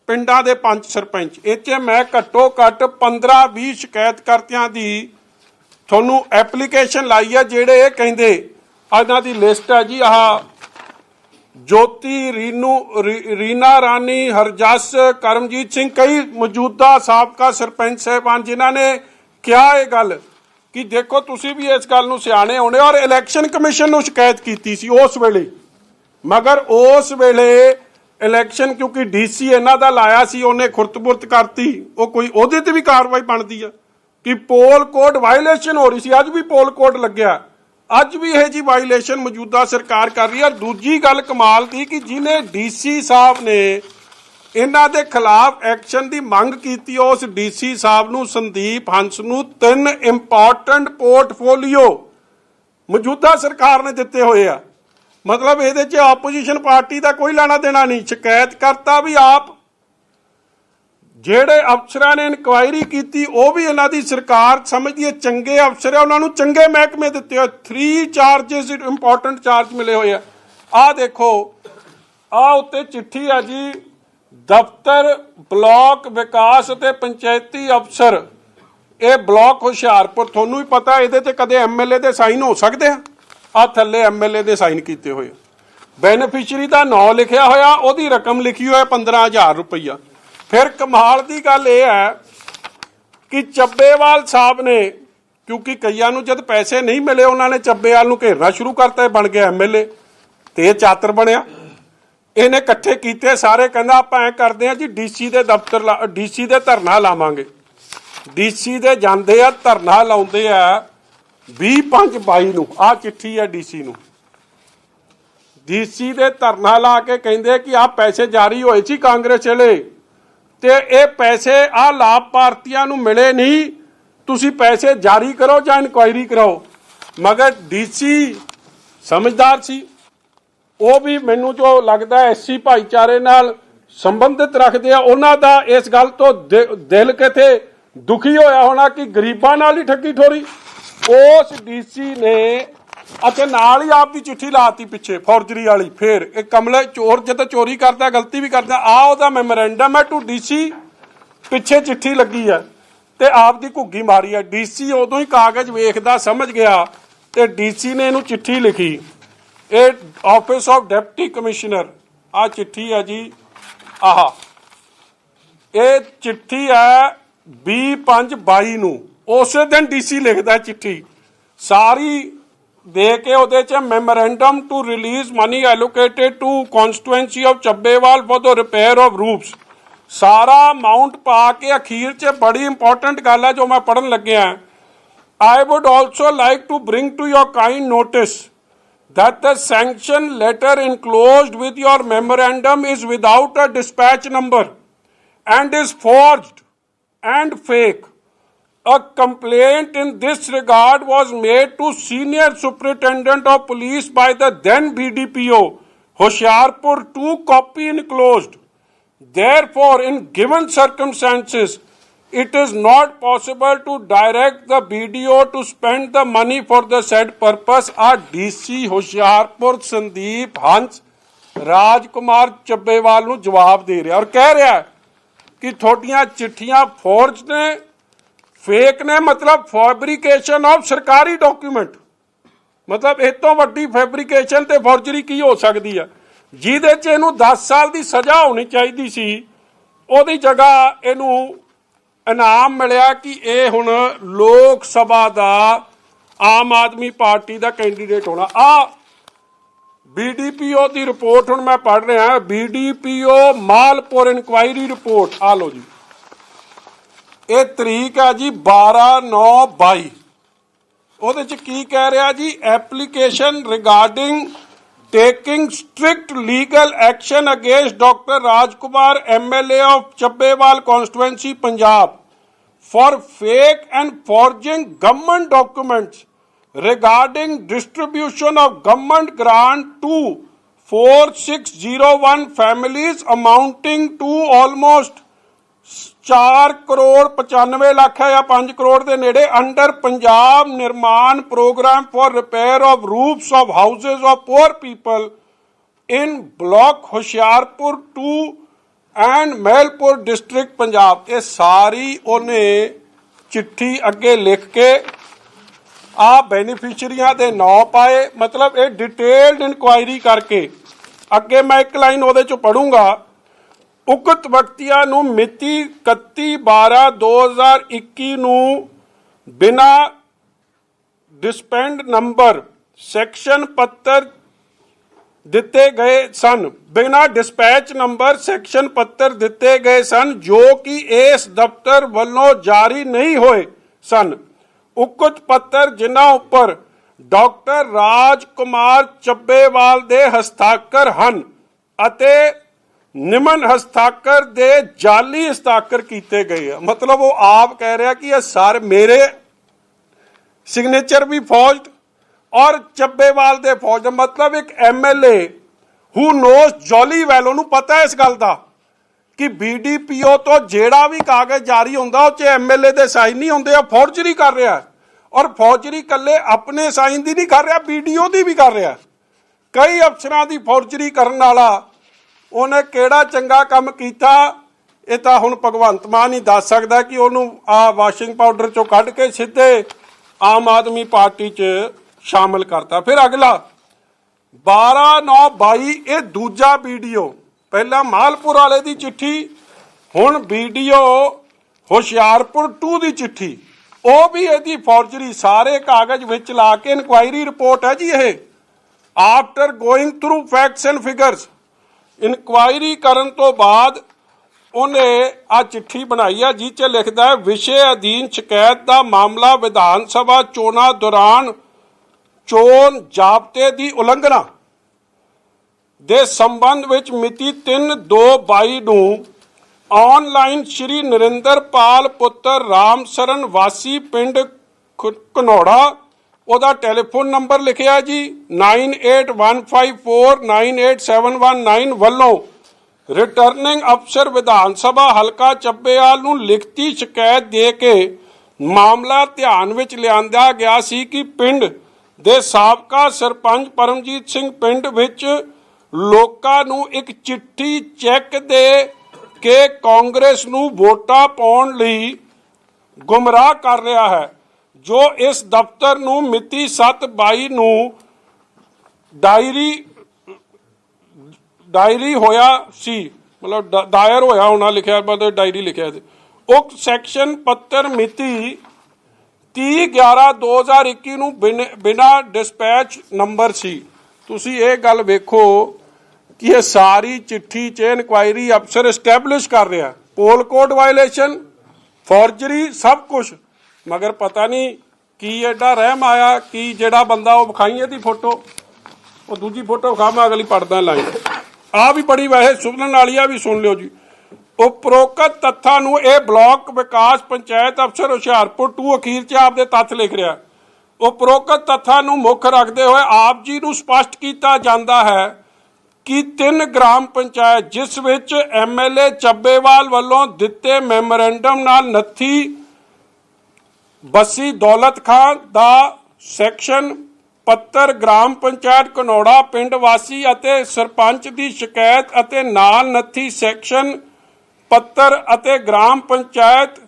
ਪਿੰਡਾਂ ਦੇ ਪੰਜ ਸਰਪੰਚ। ਇੱਥੇ ਮੈਂ ਘੱਟੋ ਘੱਟ 15 20 ਸ਼ਿਕਾਇਤ ਕਰਤਿਆਂ ਦੀ ਤੁਹਾਨੂੰ ਐਪਲੀਕੇਸ਼ਨ ਲਾਈ ਹੈ ਜਿਹੜੇ ਇਹ ਕਹਿੰਦੇ ਇਹਨਾਂ ਦੀ ਲਿਸਟ ਹੈ ਜੀ, ਆਹ ਜੋਤੀ, ਰੀਨੂ, ਰੀ- ਰੀਨਾ ਰਾਣੀ, ਹਰਜਸ, ਕਰਮਜੀਤ ਸਿੰਘ, ਕਈ ਮੌਜੂਦਾ ਸਾਬਕਾ ਸਰਪੰਚ ਸਾਹਿਬਾਨ ਜਿਨ੍ਹਾਂ ਨੇ ਕਿਹਾ ਇਹ ਗੱਲ ਕਿ ਦੇਖੋ ਤੁਸੀਂ ਵੀ ਇਸ ਗੱਲ ਨੂੰ ਸਿਆਣੇ ਹੋਣੇ ਔਰ ਇਲੈਕਸ਼ਨ ਕਮਿਸ਼ਨ ਨੂੰ ਸ਼ਿਕਾਇਤ ਕੀਤੀ ਸੀ ਉਸ ਵੇਲੇ। ਮਗਰ ਉਸ ਵੇਲੇ ਇਲੈਕਸ਼ਨ ਕਿਉਂਕਿ ਡੀਸੀ ਇਹਨਾਂ ਦਾ ਲਾਇਆ ਸੀ, ਉਹਨੇ ਖੁਰਤਬੁਰਤ ਕਰਤੀ। ਉਹ ਕੋਈ ਉਹਦੇ ਤੇ ਵੀ ਕਾਰਵਾਈ ਬਣਦੀ ਆ ਕਿ ਪੋਲ ਕੋਡ ਵਾਇਲੇਸ਼ਨ ਹੋ ਰਹੀ ਸੀ। ਅੱਜ ਵੀ ਪੋਲ ਕੋਡ ਲੱਗਿਆ। ਅੱਜ ਵੀ ਇਹ ਜੀ ਵਾਇਲੇਸ਼ਨ ਮੌਜੂਦਾ ਸਰਕਾਰ ਕਰ ਰਹੀ ਹੈ ਦੂਜੀ ਗੱਲ ਕਮਾਲ ਦੀ ਕਿ ਜਿਹਨੇ ਡੀਸੀ ਸਾਹਿਬ ਨੇ ਇਹਨਾਂ ਦੇ ਖਿਲਾਫ ਐਕਸ਼ਨ ਦੀ ਮੰਗ ਕੀਤੀ, ਉਸ ਡੀਸੀ ਸਾਹਿਬ ਨੂੰ ਸੰਦੀਪ ਹੰਸ ਨੂੰ ਤਿੰਨ ਇੰਪੋਰਟੈਂਟ ਪੋਰਟਫੋਲੀਓ ਮੌਜੂਦਾ ਸਰਕਾਰ ਨੇ ਦਿੱਤੇ ਹੋਏ ਆ। ਮਤਲਬ ਇਹਦੇ 'ਚ ਆਪੋਜੀਸ਼ਨ ਪਾਰਟੀ ਦਾ ਕੋਈ ਲੈਣਾ ਦੇਣਾ ਨਹੀਂ। ਸ਼ਿਕਾਇਤ ਕਰਤਾ ਵੀ ਆਪ। ਜਿਹੜੇ ਅਫਸਰਾਂ ਨੇ ਇਨਕੁਆਇਰੀ ਕੀਤੀ, ਉਹ ਵੀ ਇਹਨਾਂ ਦੀ ਸਰਕਾਰ ਸਮਝਦੀ ਹੈ, ਚੰਗੇ ਅਫਸਰ ਆ ਉਹਨਾਂ ਨੂੰ ਚੰਗੇ ਮਹਿਕਮੇ ਦਿੱਤੇ ਹੋਏ। 3 ਚਾਰजेस ਇੰਪੋਰਟੈਂਟ ਚਾਰਜ ਮਿਲੇ ਹੋਏ ਆ। ਆਹ ਦੇਖੋ ਆਹ ਉੱਤੇ ਚਿੱਠੀ ਆ ਜੀ, ਦਫ਼ਤਰ, ਬਲਾਕ ਵਿਕਾਸ ਅਤੇ ਪੰਚਾਇਤੀ ਅਫਸਰ। ਇਹ ਬਲਾਕ ਹੁਸ਼ਿਆਰਪੁਰ, ਤੁਹਾਨੂੰ ਵੀ ਪਤਾ, ਇਹਦੇ ਤੇ ਕਦੇ ਐਮਐਲਏ ਦੇ ਸਾਈਨ ਹੋ ਸਕਦੇ ਆ। ਆ ਥੱਲੇ ਐਮਐਲਏ ਦੇ ਸਾਈਨ ਕੀਤੇ ਹੋਏ ਬੈਨੀਫੀਸ਼ੀਅਰੀ ਦਾ ਨਾਂ ਲਿਖਿਆ ਹੋਇਆ, ਉਹਦੀ ਰਕਮ ਲਿਖੀ ਹੋਇਆ 15000 ਰੁਪਈਆ। ਫਿਰ ਕਮਾਲ ਦੀ ਗੱਲ ਇਹ ਹੈ ਕਿ ਚੱਬੇਵਾਲ ਸਾਹਿਬ ਨੇ, ਕਿਉਂਕਿ ਕਈਆਂ ਨੂੰ ਜਦ ਪੈਸੇ ਨਹੀਂ ਮਿਲੇ, ਉਹਨਾਂ ਨੇ ਚੱਬੇਵਾਲ ਨੂੰ ਘੇਰਨਾ ਸ਼ੁਰੂ ਕਰਤਾ ਬਣ ਗਿਆ ਐਮਐਲਏ ਤੇ ਇਹ ਚਾਤਰ ਬਣਿਆ। ਇਹਨੇ ਇਕੱਠੇ ਕੀਤੇ, ਸਾਰੇ ਕਹਿੰਦਾ ਆਪਾਂ ਐ ਕਰਦੇ ਆ ਜੀ ਡੀਸੀ ਦੇ ਦਫ਼ਤਰ ਡੀਸੀ ਦੇ ਧਰਨਾ ਲਾਵਾਂਗੇ। ਡੀਸੀ ਦੇ ਜਾਂਦੇ ਆ, ਧਰਨਾ ਲਾਉਂਦੇ ਆ 2522 ਨੂੰ ਆ ਚਿੱਠੀ ਹੈ ਡੀਸੀ ਨੂੰ। ਡੀਸੀ ਦੇ ਧਰਨਾ ਲਾ ਕੇ ਕਹਿੰਦੇ ਕਿ ਆ ਪੈਸੇ ਜਾਰੀ ਹੋਏ ਸੀ ਕਾਂਗਰਸ ਵੇਲੇ ਤੇ ਇਹ ਪੈਸੇ ਆ ਲਾਭਪਾਤਰੀਆਂ ਨੂੰ ਮਿਲੇ ਨਹੀਂ, ਤੁਸੀਂ ਪੈਸੇ ਜਾਰੀ ਕਰੋ ਜਾਂ ਇਨਕੁਆਇਰੀ ਕਰਾਓ। ਮਗਰ ਡੀਸੀ ਸਮਝਦਾਰ ਸੀ। ਉਹ ਵੀ ਮੈਨੂੰ ਜੋ ਲੱਗਦਾ ਐਸਸੀ ਭਾਈਚਾਰੇ ਨਾਲ ਸੰਬੰਧਿਤ ਰੱਖਦੇ ਆ, ਉਹਨਾਂ ਦਾ ਇਸ ਗੱਲ ਤੋਂ ਦਿਲ ਕਿਤੇ ਦੁਖੀ ਹੋਇਆ ਹੋਣਾ ਕਿ ਗਰੀਬਾਂ ਨਾਲ ਹੀ ਠੱਗੀ ਠੋਰੀ। ਉਸ ਡੀਸੀ ਨੇ ਅਤੇ ਨਾਲ ਹੀ ਆਪ ਦੀ ਚਿੱਠੀ ਲਾਤੀ ਪਿੱਛੇ, ਫੌਰਜਰੀ ਵਾਲੀ, ਫੇਰ। ਇਹ ਕਮਲੇ ਚੋਰ ਜਦੋਂ ਚੋਰੀ ਕਰਦਾ, ਗਲਤੀ ਵੀ ਕਰਦਾ ਆ ਉਹਦਾ ਮੈਮੋਰੈਂਡਮ ਹੈ ਟੂ ਡੀਸੀ, ਪਿੱਛੇ ਚਿੱਠੀ ਲੱਗੀ ਹੈ ਤੇ ਆਪ ਦੀ ਘੁੱਗੀ ਮਾਰੀ ਹੈ। ਡੀਸੀ ਉਦੋਂ ਹੀ ਕਾਗਜ਼ ਵੇਖਦਾ, ਸਮਝ ਗਿਆ ਤੇ ਡੀਸੀ ਨੇ ਇਹਨੂੰ ਚਿੱਠੀ ਲਿਖੀ। ਇਹ ਆਫਿਸ ਆਫ ਡਿਪਟੀ ਕਮਿਸ਼ਨਰ ਆ ਚਿੱਠੀ ਹੈ ਜੀ, ਆਹ। ਇਹ ਚਿੱਠੀ ਹੈ 2522 ਨੂੰ। उस दिन डीसी लिखता चिट्ठी। सारी दे के memorandum to release money allocated to constituency of Chabbewal for the repair of roofs सारा अमाउंट पा के अखीर च बड़ी इंपॉर्टेंट गल है जो मैं पढ़न लग्या I would also like to bring to your kind notice that the sanction letter enclose with your memorandum is without a dispatch number and is forge and fake a complaint in this regard was made to senior superintendent of police by the then BDPO Hoshiarpur 2 copy enclosed. Therefore, in given circumstances, it is not possible to direct the BDO to spend the money for the said purpose. A DC Hoshiarpur Sandeep Hans rajkumar Rajkumar Chabbewal जवाब दे रहा और कह रहा ki thodiyan चिट्ठियाँ forged ne fake ਨੇ ਮਤਲਬ fabrication of ਸਰਕਾਰੀ ਡਾਕੂਮੈਂਟ ਮਤਲਬ ਇਹ ਤੋਂ ਵੱਡੀ ਫੈਬਰੀਕੇਸ਼ਨ ਤੇ ਫੋਰਜਰੀ ਕੀ ਹੋ ਸਕਦੀ ਆ? ਜਿਹਦੇ 'ਚ ਇਹਨੂੰ 10 ਸਾਲ ਦੀ ਸਜ਼ਾ ਹੋਣੀ ਚਾਹੀਦੀ ਸੀ, ਉਹਦੀ ਜਗ੍ਹਾ ਇਹਨੂੰ ਇਨਾਮ ਮਿਲਿਆ ਕਿ ਇਹ ਹੁਣ ਲੋਕ ਸਭਾ ਦਾ ਆਮ ਆਦਮੀ ਪਾਰਟੀ ਦਾ ਕੈਂਡੀਡੇਟ ਹੋਣਾ। ਆ ਬੀਡੀਪੀਓ ਦੀ ਰਿਪੋਰਟ ਹੁਣ ਮੈਂ ਪੜ੍ਹ ਰਿਹਾ ਬੀਡੀਪੀਓ ਮਾਲਪੁਰ ਇਨਕੁਆਇਰੀ ਰਿਪੋਰਟ ਆ ਲਓ ਜੀ। ਇਹ ਤਰੀਕ ਆ ਜੀ 12/9/22 ਉਹਦੇ ਚ ਕੀ ਕਹਿ ਰਿਹਾ ਜੀ application regarding taking strict legal action against doctor Rajkumar MLA of Chabbewal constituency Punjab for fake and forging government documents regarding distribution of government grant to 4601 families amounting to almost 4 crore 95 lakh ਹੈ ਜਾਂ 5 ਕਰੋੜ ਦੇ ਨੇੜੇ under Punjab Nirman programme for repair of roofs of houses of poor people in block Hoshiarpur 2 and Mahilpur district Punjab. ਇਹ ਸਾਰੀ ਉਹਨੇ ਚਿੱਠੀ ਅੱਗੇ ਲਿਖ ਕੇ ਆ ਬੈਨੀਫੀਸ਼ੀਅਰੀਆਂ ਦੇ ਨਾਂ ਪਾਏ। ਮਤਲਬ ਇਹ ਡਿਟੇਲਡ ਇਨਕੁਆਇਰੀ ਕਰਕੇ। ਅੱਗੇ ਮੈਂ ਇੱਕ ਲਾਈਨ ਉਹਦੇ ਚੋਂ ਪੜੂੰਗਾ ਉਕਤ ਵਿਅਕਤੀਆਂ ਨੂੰ ਮਿਤੀ 31 12 2021 ਨੂੰ ਬਿਨਾ ਡਿਸਪੈਂਡ ਨੰਬਰ ਸੈਕਸ਼ਨ ਪੱਤਰ ਦਿੱਤੇ ਗਏ ਸਨ। ਬਿਨਾ ਡਿਸਪੈਚ ਨੰਬਰ ਸੈਕਸ਼ਨ ਪੱਤਰ ਦਿੱਤੇ ਗਏ ਸਨ, ਜੋ ਕਿ ਇਸ ਦਫ਼ਤਰ ਵੱਲੋਂ ਜਾਰੀ ਨਹੀਂ ਹੋਏ ਸਨ। ਉਕਤ ਪੱਤਰ ਜਿਨ੍ਹਾਂ ਉੱਪਰ ਡਾਕਟਰ ਰਾਜ ਕੁਮਾਰ ਚੱਬੇਵਾਲ ਦੇ ਹਸਤਾਖਰ ਹਨ ਅਤੇ ਨਿਮਨ ਹਸਤਾਖਰ ਦੇ ਜਾਲੀ ਹਸਤਾਖਰ ਕੀਤੇ ਗਏ ਆ। ਮਤਲਬ ਉਹ ਆਪ ਕਹਿ ਰਿਹਾ ਕਿ ਇਹ ਸਰ ਮੇਰੇ ਸਿਗਨੇਚਰ ਵੀ ਫੌਜਡ ਔਰ ਚੱਬੇਵਾਲ ਦੇ ਫੌਜ ਮਤਲਬ ਇੱਕ MLA who knows jolly well ਉਹਨੂੰ ਪਤਾ ਇਸ ਗੱਲ ਦਾ ਕਿ ਬੀਡੀਪੀਓ ਤੋਂ ਜਿਹੜਾ ਵੀ ਕਾਗਜ਼ ਜਾਰੀ ਹੁੰਦਾ, ਉਹ 'ਚ ਐਮਐਲਏ ਦੇ ਸਾਈਨ ਨਹੀਂ ਹੁੰਦੇ ਆ ਫੌਰਜਰੀ ਕਰ ਰਿਹਾ ਔਰ ਫੌਰਜਰੀ ਕੱਲੇ ਆਪਣੇ ਸਾਈਨ ਦੀ ਨਹੀਂ ਕਰ ਰਿਹਾ ਬੀਡੀਓ ਦੀ ਵੀ ਕਰ ਰਿਹਾ ਕਈ ਅਫਸਰਾਂ ਦੀ ਫੌਰਜਰੀ ਕਰਨ ਵਾਲਾ ਉਹਨੇ ਕਿਹੜਾ ਚੰਗਾ ਕੰਮ ਕੀਤਾ? ਇਹ ਤਾਂ ਹੁਣ ਭਗਵੰਤ ਮਾਨ ਹੀ ਦੱਸ ਸਕਦਾ ਕਿ ਉਹਨੂੰ ਆ ਵਾਸ਼ਿੰਗ ਪਾਊਡਰ ਚੋਂ ਕੱਢ ਕੇ ਸਿੱਧੇ ਆਮ ਆਦਮੀ ਪਾਰਟੀ 'ਚ ਸ਼ਾਮਲ ਕਰਤਾ। ਫਿਰ ਅਗਲਾ 12 9 22 ਇਹ ਦੂਜਾ ਵੀਡੀਓ। ਪਹਿਲਾਂ ਮਾਲਪੁਰ ਵਾਲੇ ਦੀ ਚਿੱਠੀ, ਹੁਣ ਵੀਡੀਓ ਹੁਸ਼ਿਆਰਪੁਰ 2 ਦੀ ਚਿੱਠੀ। ਉਹ ਵੀ ਇਹਦੀ ਫੌਰਜਰੀ ਸਾਰੇ ਕਾਗਜ਼ ਵਿੱਚ ਲਾ ਕੇ ਇਨਕੁਆਇਰੀ ਰਿਪੋਰਟ ਹੈ ਜੀ ਇਹ। After going through facts and figures inquiry ਕਰਨ ਤੋਂ ਬਾਅਦ ਉਹਨੇ ਆ ਚਿੱਠੀ ਬਣਾਈ ਆ ਜਿਸ 'ਚ ਲਿਖਦਾ ਹੈ, ਵਿਸ਼ੇ ਅਧੀਨ ਸ਼ਿਕਾਇਤ ਦਾ ਮਾਮਲਾ ਵਿਧਾਨ ਸਭਾ ਚੋਣਾਂ ਦੌਰਾਨ ਚੋਣ ਜਾਬਤੇ ਦੀ ਉਲੰਘਣਾ ਦੇ ਸੰਬੰਧ ਵਿੱਚ ਮਿਤੀ 3/2/22 ਨੂੰ ਆਨਲਾਈਨ ਸ਼੍ਰੀ ਨਰਿੰਦਰ ਪਾਲ ਪੁੱਤਰ ਰਾਮ ਸਰਨ ਵਾਸੀ ਪਿੰਡ ਖ- ਘਨੌੜਾ ਉਹਦਾ ਟੈਲੀਫੋਨ ਨੰਬਰ ਲਿਖਿਆ ਜੀ 9815498719 ਵੱਲੋਂ ਰਿਟਰਨਿੰਗ ਅਫਸਰ ਵਿਧਾਨ ਸਭਾ ਹਲਕਾ ਚੱਬੇਵਾਲ ਨੂੰ ਲਿਖਤੀ ਸ਼ਿਕਾਇਤ ਦੇ ਕੇ ਮਾਮਲਾ ਧਿਆਨ ਵਿੱਚ ਲਿਆਂਦਾ ਗਿਆ ਸੀ ਕਿ ਪਿੰਡ ਦੇ ਸਾਬਕਾ ਸਰਪੰਚ ਪਰਮਜੀਤ ਸਿੰਘ ਪਿੰਡ ਵਿੱਚ ਲੋਕਾਂ ਨੂੰ ਇੱਕ ਚਿੱਠੀ ਚੈੱਕ ਦੇ ਕੇ ਕਾਂਗਰਸ ਨੂੰ ਵੋਟਾਂ ਪਾਉਣ ਲਈ ਗੁੰਮਰਾਹ ਕਰ ਰਿਹਾ ਹੈ। ਜੋ ਇਸ ਦਫ਼ਤਰ ਨੂੰ ਮਿਤੀ 7/22 ਨੂੰ ਡਾਇਰੀ ਡਾਇਰੀ ਹੋਇਆ ਸੀ, ਮਤਲਬ ਦਾਇਰ ਹੋਇਆ ਹੋਣਾ ਲਿਖਿਆ, ਮਤਲਬ ਡਾਇਰੀ ਲਿਖਿਆ ਸੀ। ਉਕਤ ਸੈਕਸ਼ਨ ਪੱਤਰ ਮਿਤੀ 30 11 2021 ਨੂੰ ਬਿਨ- ਬਿਨਾਂ ਡਿਸਪੈਚ ਨੰਬਰ ਸੀ। ਤੁਸੀਂ ਇਹ ਗੱਲ ਵੇਖੋ ਕਿ ਇਹ ਸਾਰੀ ਚਿੱਠੀ ਚ ਇਨਕੁਆਇਰੀ ਅਫਸਰ ਐਸਟੈਬਲਿਸ਼ ਕਰ ਰਿਹਾ। ਪੋਲ ਕੋਡ ਵਾਇਲੇਸ਼ਨ ਫੋਰਜਰੀ ਸਭ ਕੁਝ ਮਗਰ ਪਤਾ ਨਹੀਂ ਕੀ ਐਡਾ ਰਹਿਮ ਆਇਆ, ਕੀ ਜਿਹੜਾ ਬੰਦਾ ਉਹ ਵਿਖਾਈ ਇਹਦੀ ਫੋਟੋ। ਉਹ ਦੂਜੀ ਫੋਟੋ ਵਿਖਾ, ਮੈਂ ਅਗਲੀ ਪੜਦਾ ਲਾਈਨ। ਆ ਵੀ ਬੜੀ ਵੈਸੇ ਸੁਣਨ ਵਾਲੀ ਆ, ਵੀ ਸੁਣ ਲਿਓ ਜੀ। ਉਪਰੋਕਤ ਤੱਥਾਂ ਨੂੰ ਇਹ ਬਲਾਕ ਵਿਕਾਸ ਪੰਚਾਇਤ ਅਫਸਰ ਹੁਸ਼ਿਆਰਪੁਰ 2 ਅਖੀਰ 'ਚ ਆਪ ਦੇ ਤੱਥ ਲਿਖ ਰਿਹਾ। ਉਪਰੋਕਤ ਤੱਥਾਂ ਨੂੰ ਮੁੱਖ ਰੱਖਦੇ ਹੋਏ ਆਪ ਜੀ ਨੂੰ ਸਪਸ਼ਟ ਕੀਤਾ ਜਾਂਦਾ ਹੈ ਕਿ ਤਿੰਨ ਗ੍ਰਾਮ ਪੰਚਾਇਤ ਜਿਸ ਵਿੱਚ ਐਮਐਲਏ ਚੱਬੇਵਾਲ ਵੱਲੋਂ ਦਿੱਤੇ ਮੈਮੋਰੈਂਡਮ ਨਾਲ ਨੱਥੀ ਬੱਸੀ ਦੌਲਤ ਖਾਨ ਦਾ ਸੈਕਸ਼ਨ ਪੱਤਰ ਗ੍ਰਾਮ ਪੰਚਾਇਤ ਕਨੌੜਾ ਪਿੰਡ ਵਾਸੀ ਅਤੇ ਸਰਪੰਚ ਦੀ ਸ਼ਿਕਾਇਤ ਅਤੇ ਨਾਲ ਨੱਥੀ ਸੈਕਸ਼ਨ ਪੱਤਰ ਅਤੇ ਗ੍ਰਾਮ ਪੰਚਾਇਤ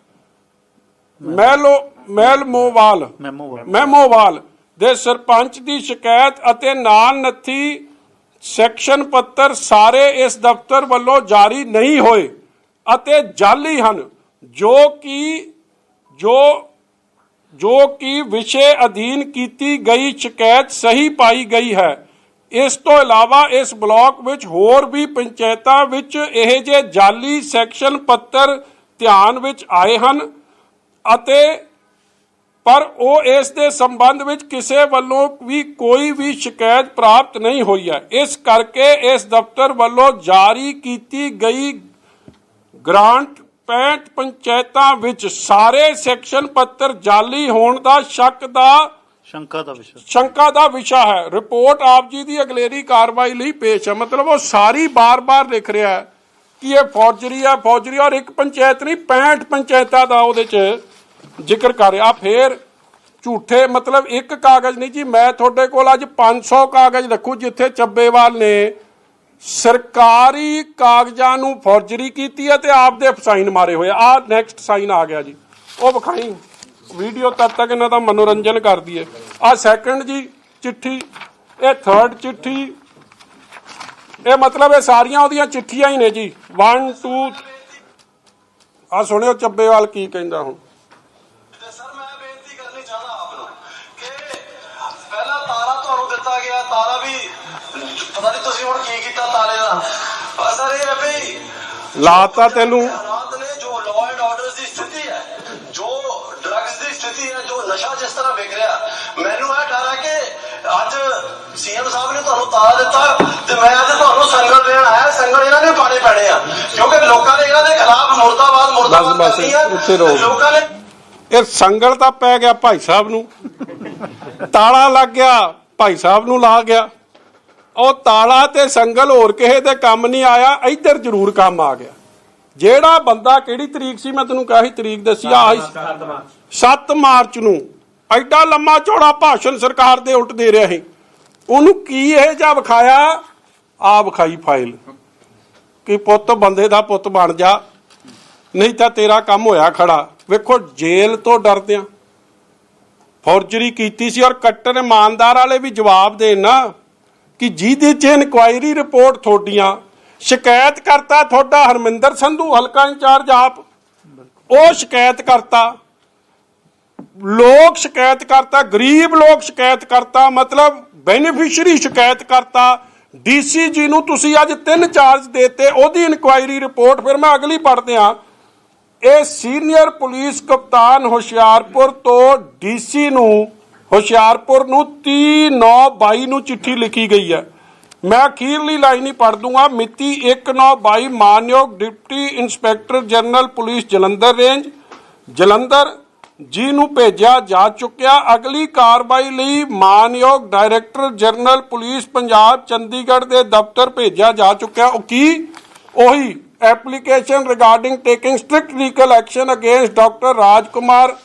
ਮੈਲੋ ਮੈਲਮੋਵਾਲ ਮੈਮੋ ਮੈਮੋਵਾਲ ਦੇ ਸਰਪੰਚ ਦੀ ਸ਼ਿਕਾਇਤ ਅਤੇ ਨਾਲ ਨੱਥੀ ਸੈਕਸ਼ਨ ਪੱਤਰ ਸਾਰੇ ਇਸ ਦਫ਼ਤਰ ਵੱਲੋਂ ਜਾਰੀ ਨਹੀਂ ਹੋਏ ਅਤੇ ਜਾਲੀ ਹਨ ਜੋ ਕਿ ਜੋ ਜੋ ਕਿ ਵਿਸ਼ੇ ਅਧੀਨ ਕੀਤੀ ਗਈ ਸ਼ਿਕਾਇਤ ਸਹੀ ਪਾਈ ਗਈ ਹੈ। ਇਸ ਤੋਂ ਇਲਾਵਾ ਇਸ ਬਲਾਕ ਵਿੱਚ ਹੋਰ ਵੀ ਪੰਚਾਇਤਾਂ ਵਿੱਚ ਇਹ ਜੇ ਜਾਲੀ ਸੈਕਸ਼ਨ ਪੱਤਰ ਧਿਆਨ ਵਿੱਚ ਆਏ ਹਨ ਅਤੇ ਪਰ ਉਹ ਇਸ ਦੇ ਸੰਬੰਧ ਵਿੱਚ ਕਿਸੇ ਵੱਲੋਂ ਵੀ ਕੋਈ ਵੀ ਸ਼ਿਕਾਇਤ ਪ੍ਰਾਪਤ ਨਹੀਂ ਹੋਈ ਹੈ। ਇਸ ਕਰਕੇ ਇਸ ਦਫ਼ਤਰ ਵੱਲੋਂ ਜਾਰੀ ਕੀਤੀ ਗਈ ਗ੍ਰਾਂਟ 65 ਪੰਚਾਇਤਾਂ ਵਿੱਚ ਸਾਰੇ ਸੈਕਸ਼ਨ ਪੱਤਰ ਜਾਲੀ ਹੋਣ ਦਾ ਸ਼ੱਕ ਦਾ ਸ਼ੰਕਾ ਦਾ ਵਿਸ਼ਾ। ਸ਼ੰਕਾ ਦਾ ਵਿਸ਼ਾ ਹੈ। ਰਿਪੋਰਟ ਆਪ ਜੀ ਦੀ ਅਗਲੇਰੀ ਕਾਰਵਾਈ ਲਈ ਪੇਸ਼ ਹੈ। ਮਤਲਬ ਉਹ ਸਾਰੀ ਬਾਰ-ਬਾਰ ਲਿਖ ਰਿਹਾ ਹੈ ਕਿ ਇਹ ਫੌਜਰੀ ਹੈ ਫੌਜਰੀ ਔਰ ਇੱਕ ਪੰਚਾਇਤ ਨਹੀਂ 65 ਪੰਚਾਇਤਾਂ ਦਾ ਉਹਦੇ 'ਚ ਜ਼ਿਕਰ ਕਰ ਰਿਹਾ। ਫੇਰ ਝੂਠੇ ਮਤਲਬ ਇੱਕ ਕਾਗਜ਼ ਨਹੀਂ ਜੀ ਮੈਂ ਤੁਹਾਡੇ ਕੋਲ ਅੱਜ 500 ਕਾਗਜ਼ ਰੱਖੂ ਜਿੱਥੇ ਚੱਬੇਵਾਲ ਨੇ ਸਰਕਾਰੀ ਕਾਗਜ਼ਾਂ ਨੂੰ ਫੌਰਜਰੀ ਕੀਤੀ ਹੈ ਤੇ ਆਪ ਦੇ ਸਾਈਨ ਮਾਰੇ ਹੋਏ ਆ। ਨੈਕਸਟ ਸਾਈਨ ਆ ਗਿਆ ਜੀ। ਉਹ ਵਿਖਾਈ। ਵੀਡੀਓ ਤਦ ਤੱਕ ਇਹਨਾਂ ਦਾ ਮਨੋਰੰਜਨ ਕਰਦੀ ਹੈ। ਆ ਸੈਕੰਡ ਜੀ ਚਿੱਠੀ, ਇਹ ਥਰਡ ਚਿੱਠੀ। ਇਹ ਮਤਲਬ ਇਹ ਸਾਰੀਆਂ ਉਹਦੀਆਂ ਚਿੱਠੀਆਂ ਹੀ ਨੇ ਜੀ। 1 2 ਆ ਸੁਣਿਓ ਚੱਬੇਵਾਲ ਕੀ ਕਹਿੰਦਾ ਹੁਣ। ਪਤਾ ਨਹੀਂ ਤੁਸੀਂ ਹੁਣ ਕੀ ਲਾਤਾ ਤੈਨੂੰ। ਹਾਲਾਤ ਨੇ ਜੋ ਲਾਅ ਐਂਡ ਆਰਡਰ ਦੀ ਸਥਿਤੀ ਹੈ ਜੋ ਡਰੱਗਸ ਦੀ ਸਥਿਤੀ ਹੈ ਜੋ ਨਸ਼ਾ ਜਿਸ ਤਰ੍ਹਾਂ ਵਿਕ ਰਿਹਾ ਮੈਨੂੰ ਇਹ ਡਰ ਹੈ ਕਿ ਅੱਜ ਸੀਐਮ ਸਾਹਿਬ ਨੇ ਤੁਹਾਨੂੰ ਤਾਰਾ ਦਿੱਤਾ ਤੇ ਮੈਂ ਅੱਜ ਤੁਹਾਨੂੰ ਸੰਗਲ ਦੇਣ ਆਇਆ। ਸੰਗਲ ਇਹਨਾਂ ਨੇ ਪਾਣੇ ਪੈਣੇ ਆ। ਕਿਉਂਕਿ ਲੋਕਾਂ ਨੇ ਇਹਨਾਂ ਦੇ ਖਿਲਾਫ ਮੁਰਦਾਬਾਦ ਮੁਰਦਾਬਾਦ ਕਰਨੀ ਆ। ਲੋਕਾਂ ਨੇ ਇਹ ਸੰਗਲ ਤਾਂ ਪੈ ਗਿਆ ਭਾਈ ਸਾਹਿਬ ਨੂੰ। ਤਾਲਾ ਲੱਗ ਗਿਆ ਭਾਈ ਸਾਹਿਬ ਨੂੰ ਲਾ ਗਿਆ। ਉਹ ਤਾਲਾ ਤੇ ਸੰਗਲ ਹੋਰ ਕਿਸੇ ਦੇ ਕੰਮ ਨਹੀਂ ਆਇਆ ਇੱਧਰ ਜ਼ਰੂਰ ਕੰਮ ਆ ਗਿਆ। ਜਿਹੜਾ ਬੰਦਾ ਕਿਹੜੀ ਤਰੀਕ ਸੀ ਮੈਂ ਤੈਨੂੰ ਕਿਹਾ ਸੀ ਤਰੀਕ ਦੱਸੀ ਆ 7 ਮਾਰਚ। ਨੂੰ ਐਡਾ ਲੰਮਾ ਚੌੜਾ ਭਾਸ਼ਣ ਸਰਕਾਰ ਦੇ ਉਲਟ ਦੇ ਰਿਹਾ ਸੀ। ਉਹਨੂੰ ਕੀ ਇਹ ਜਿਹਾ ਵਿਖਾਇਆ? ਆ ਵਿਖਾਈ ਫਾਈਲ। ਕਿ ਪੁੱਤ ਬੰਦੇ ਦਾ ਪੁੱਤ ਬਣ ਜਾ ਨਹੀਂ ਤਾਂ ਤੇਰਾ ਕੰਮ ਹੋਇਆ ਖੜਾ। ਵੇਖੋ ਜੇਲ੍ਹ ਤੋਂ ਡਰਦੇ ਆ ਫੌਰਜਰੀ ਕੀਤੀ ਸੀ ਔਰ ਕੱਟਰ ਇਮਾਨਦਾਰ ਵਾਲੇ ਵੀ ਜਵਾਬ ਦੇਣ ਨਾ। ਕਿ ਜਿਹਦੇ ਚ ਇਨਕੁਆਇਰੀ ਰਿਪੋਰਟ ਤੁਹਾਡੀਆਂ, ਸ਼ਿਕਾਇਤ ਕਰਤਾ ਤੁਹਾਡਾ ਹਰਮਿੰਦਰ ਸੰਧੂ, ਹਲਕਾ ਇੰਚਾਰਜ ਆਪ। ਉਹ ਸ਼ਿਕਾਇਤ ਕਰਤਾ। ਲੋਕ ਸ਼ਿਕਾਇਤ ਕਰਤਾ, ਗਰੀਬ ਲੋਕ ਸ਼ਿਕਾਇਤ ਕਰਤਾ, ਮਤਲਬ ਬੈਨੀਫੀਸ਼ੀਅਰੀ ਸ਼ਿਕਾਇਤ ਕਰਤਾ। ਡੀਸੀ ਜੀ ਨੂੰ ਤੁਸੀਂ ਅੱਜ ਤਿੰਨ ਚਾਰਜ ਦੇਤੇ, ਉਹਦੀ ਇਨਕੁਆਇਰੀ ਰਿਪੋਰਟ ਫਿਰ ਮੈਂ ਅਗਲੀ ਪੜ੍ਹਦੇ ਆ ਇਹ ਸੀਨੀਅਰ ਪੁਲਿਸ ਕਪਤਾਨ ਹੁਸ਼ਿਆਰਪੁਰ ਤੋਂ ਡੀਸੀ ਨੂੰ ਹੁਸ਼ਿਆਰਪੁਰ ਨੂੰ 3922 ਨੂੰ ਚਿੱਠੀ ਲਿਖੀ ਗਈ ਹੈ। ਮੈਂ ਅਖੀਰਲੀ ਲਾਈਨ ਹੀ ਪੜ੍ਹ ਦੂੰਗਾ। ਮਿਤੀ 1922 ਮਾਨਯੋਗ deputy inspector general police Jalandhar range. Jalandhar, ਜੀ ਨੂੰ ਭੇਜਿਆ ਜਾ ਚੁੱਕਿਆ। ਅਗਲੀ ਕਾਰਵਾਈ ਲਈ ਮਾਨਯੋਗ director general police Punjab Chandigarh ਦੇ ਦਫ਼ਤਰ ਭੇਜਿਆ ਜਾ ਚੁੱਕਿਆ। ਉਹ ਕੀ? ਉਹੀ application regarding taking strict legal action against doctor Rajkumar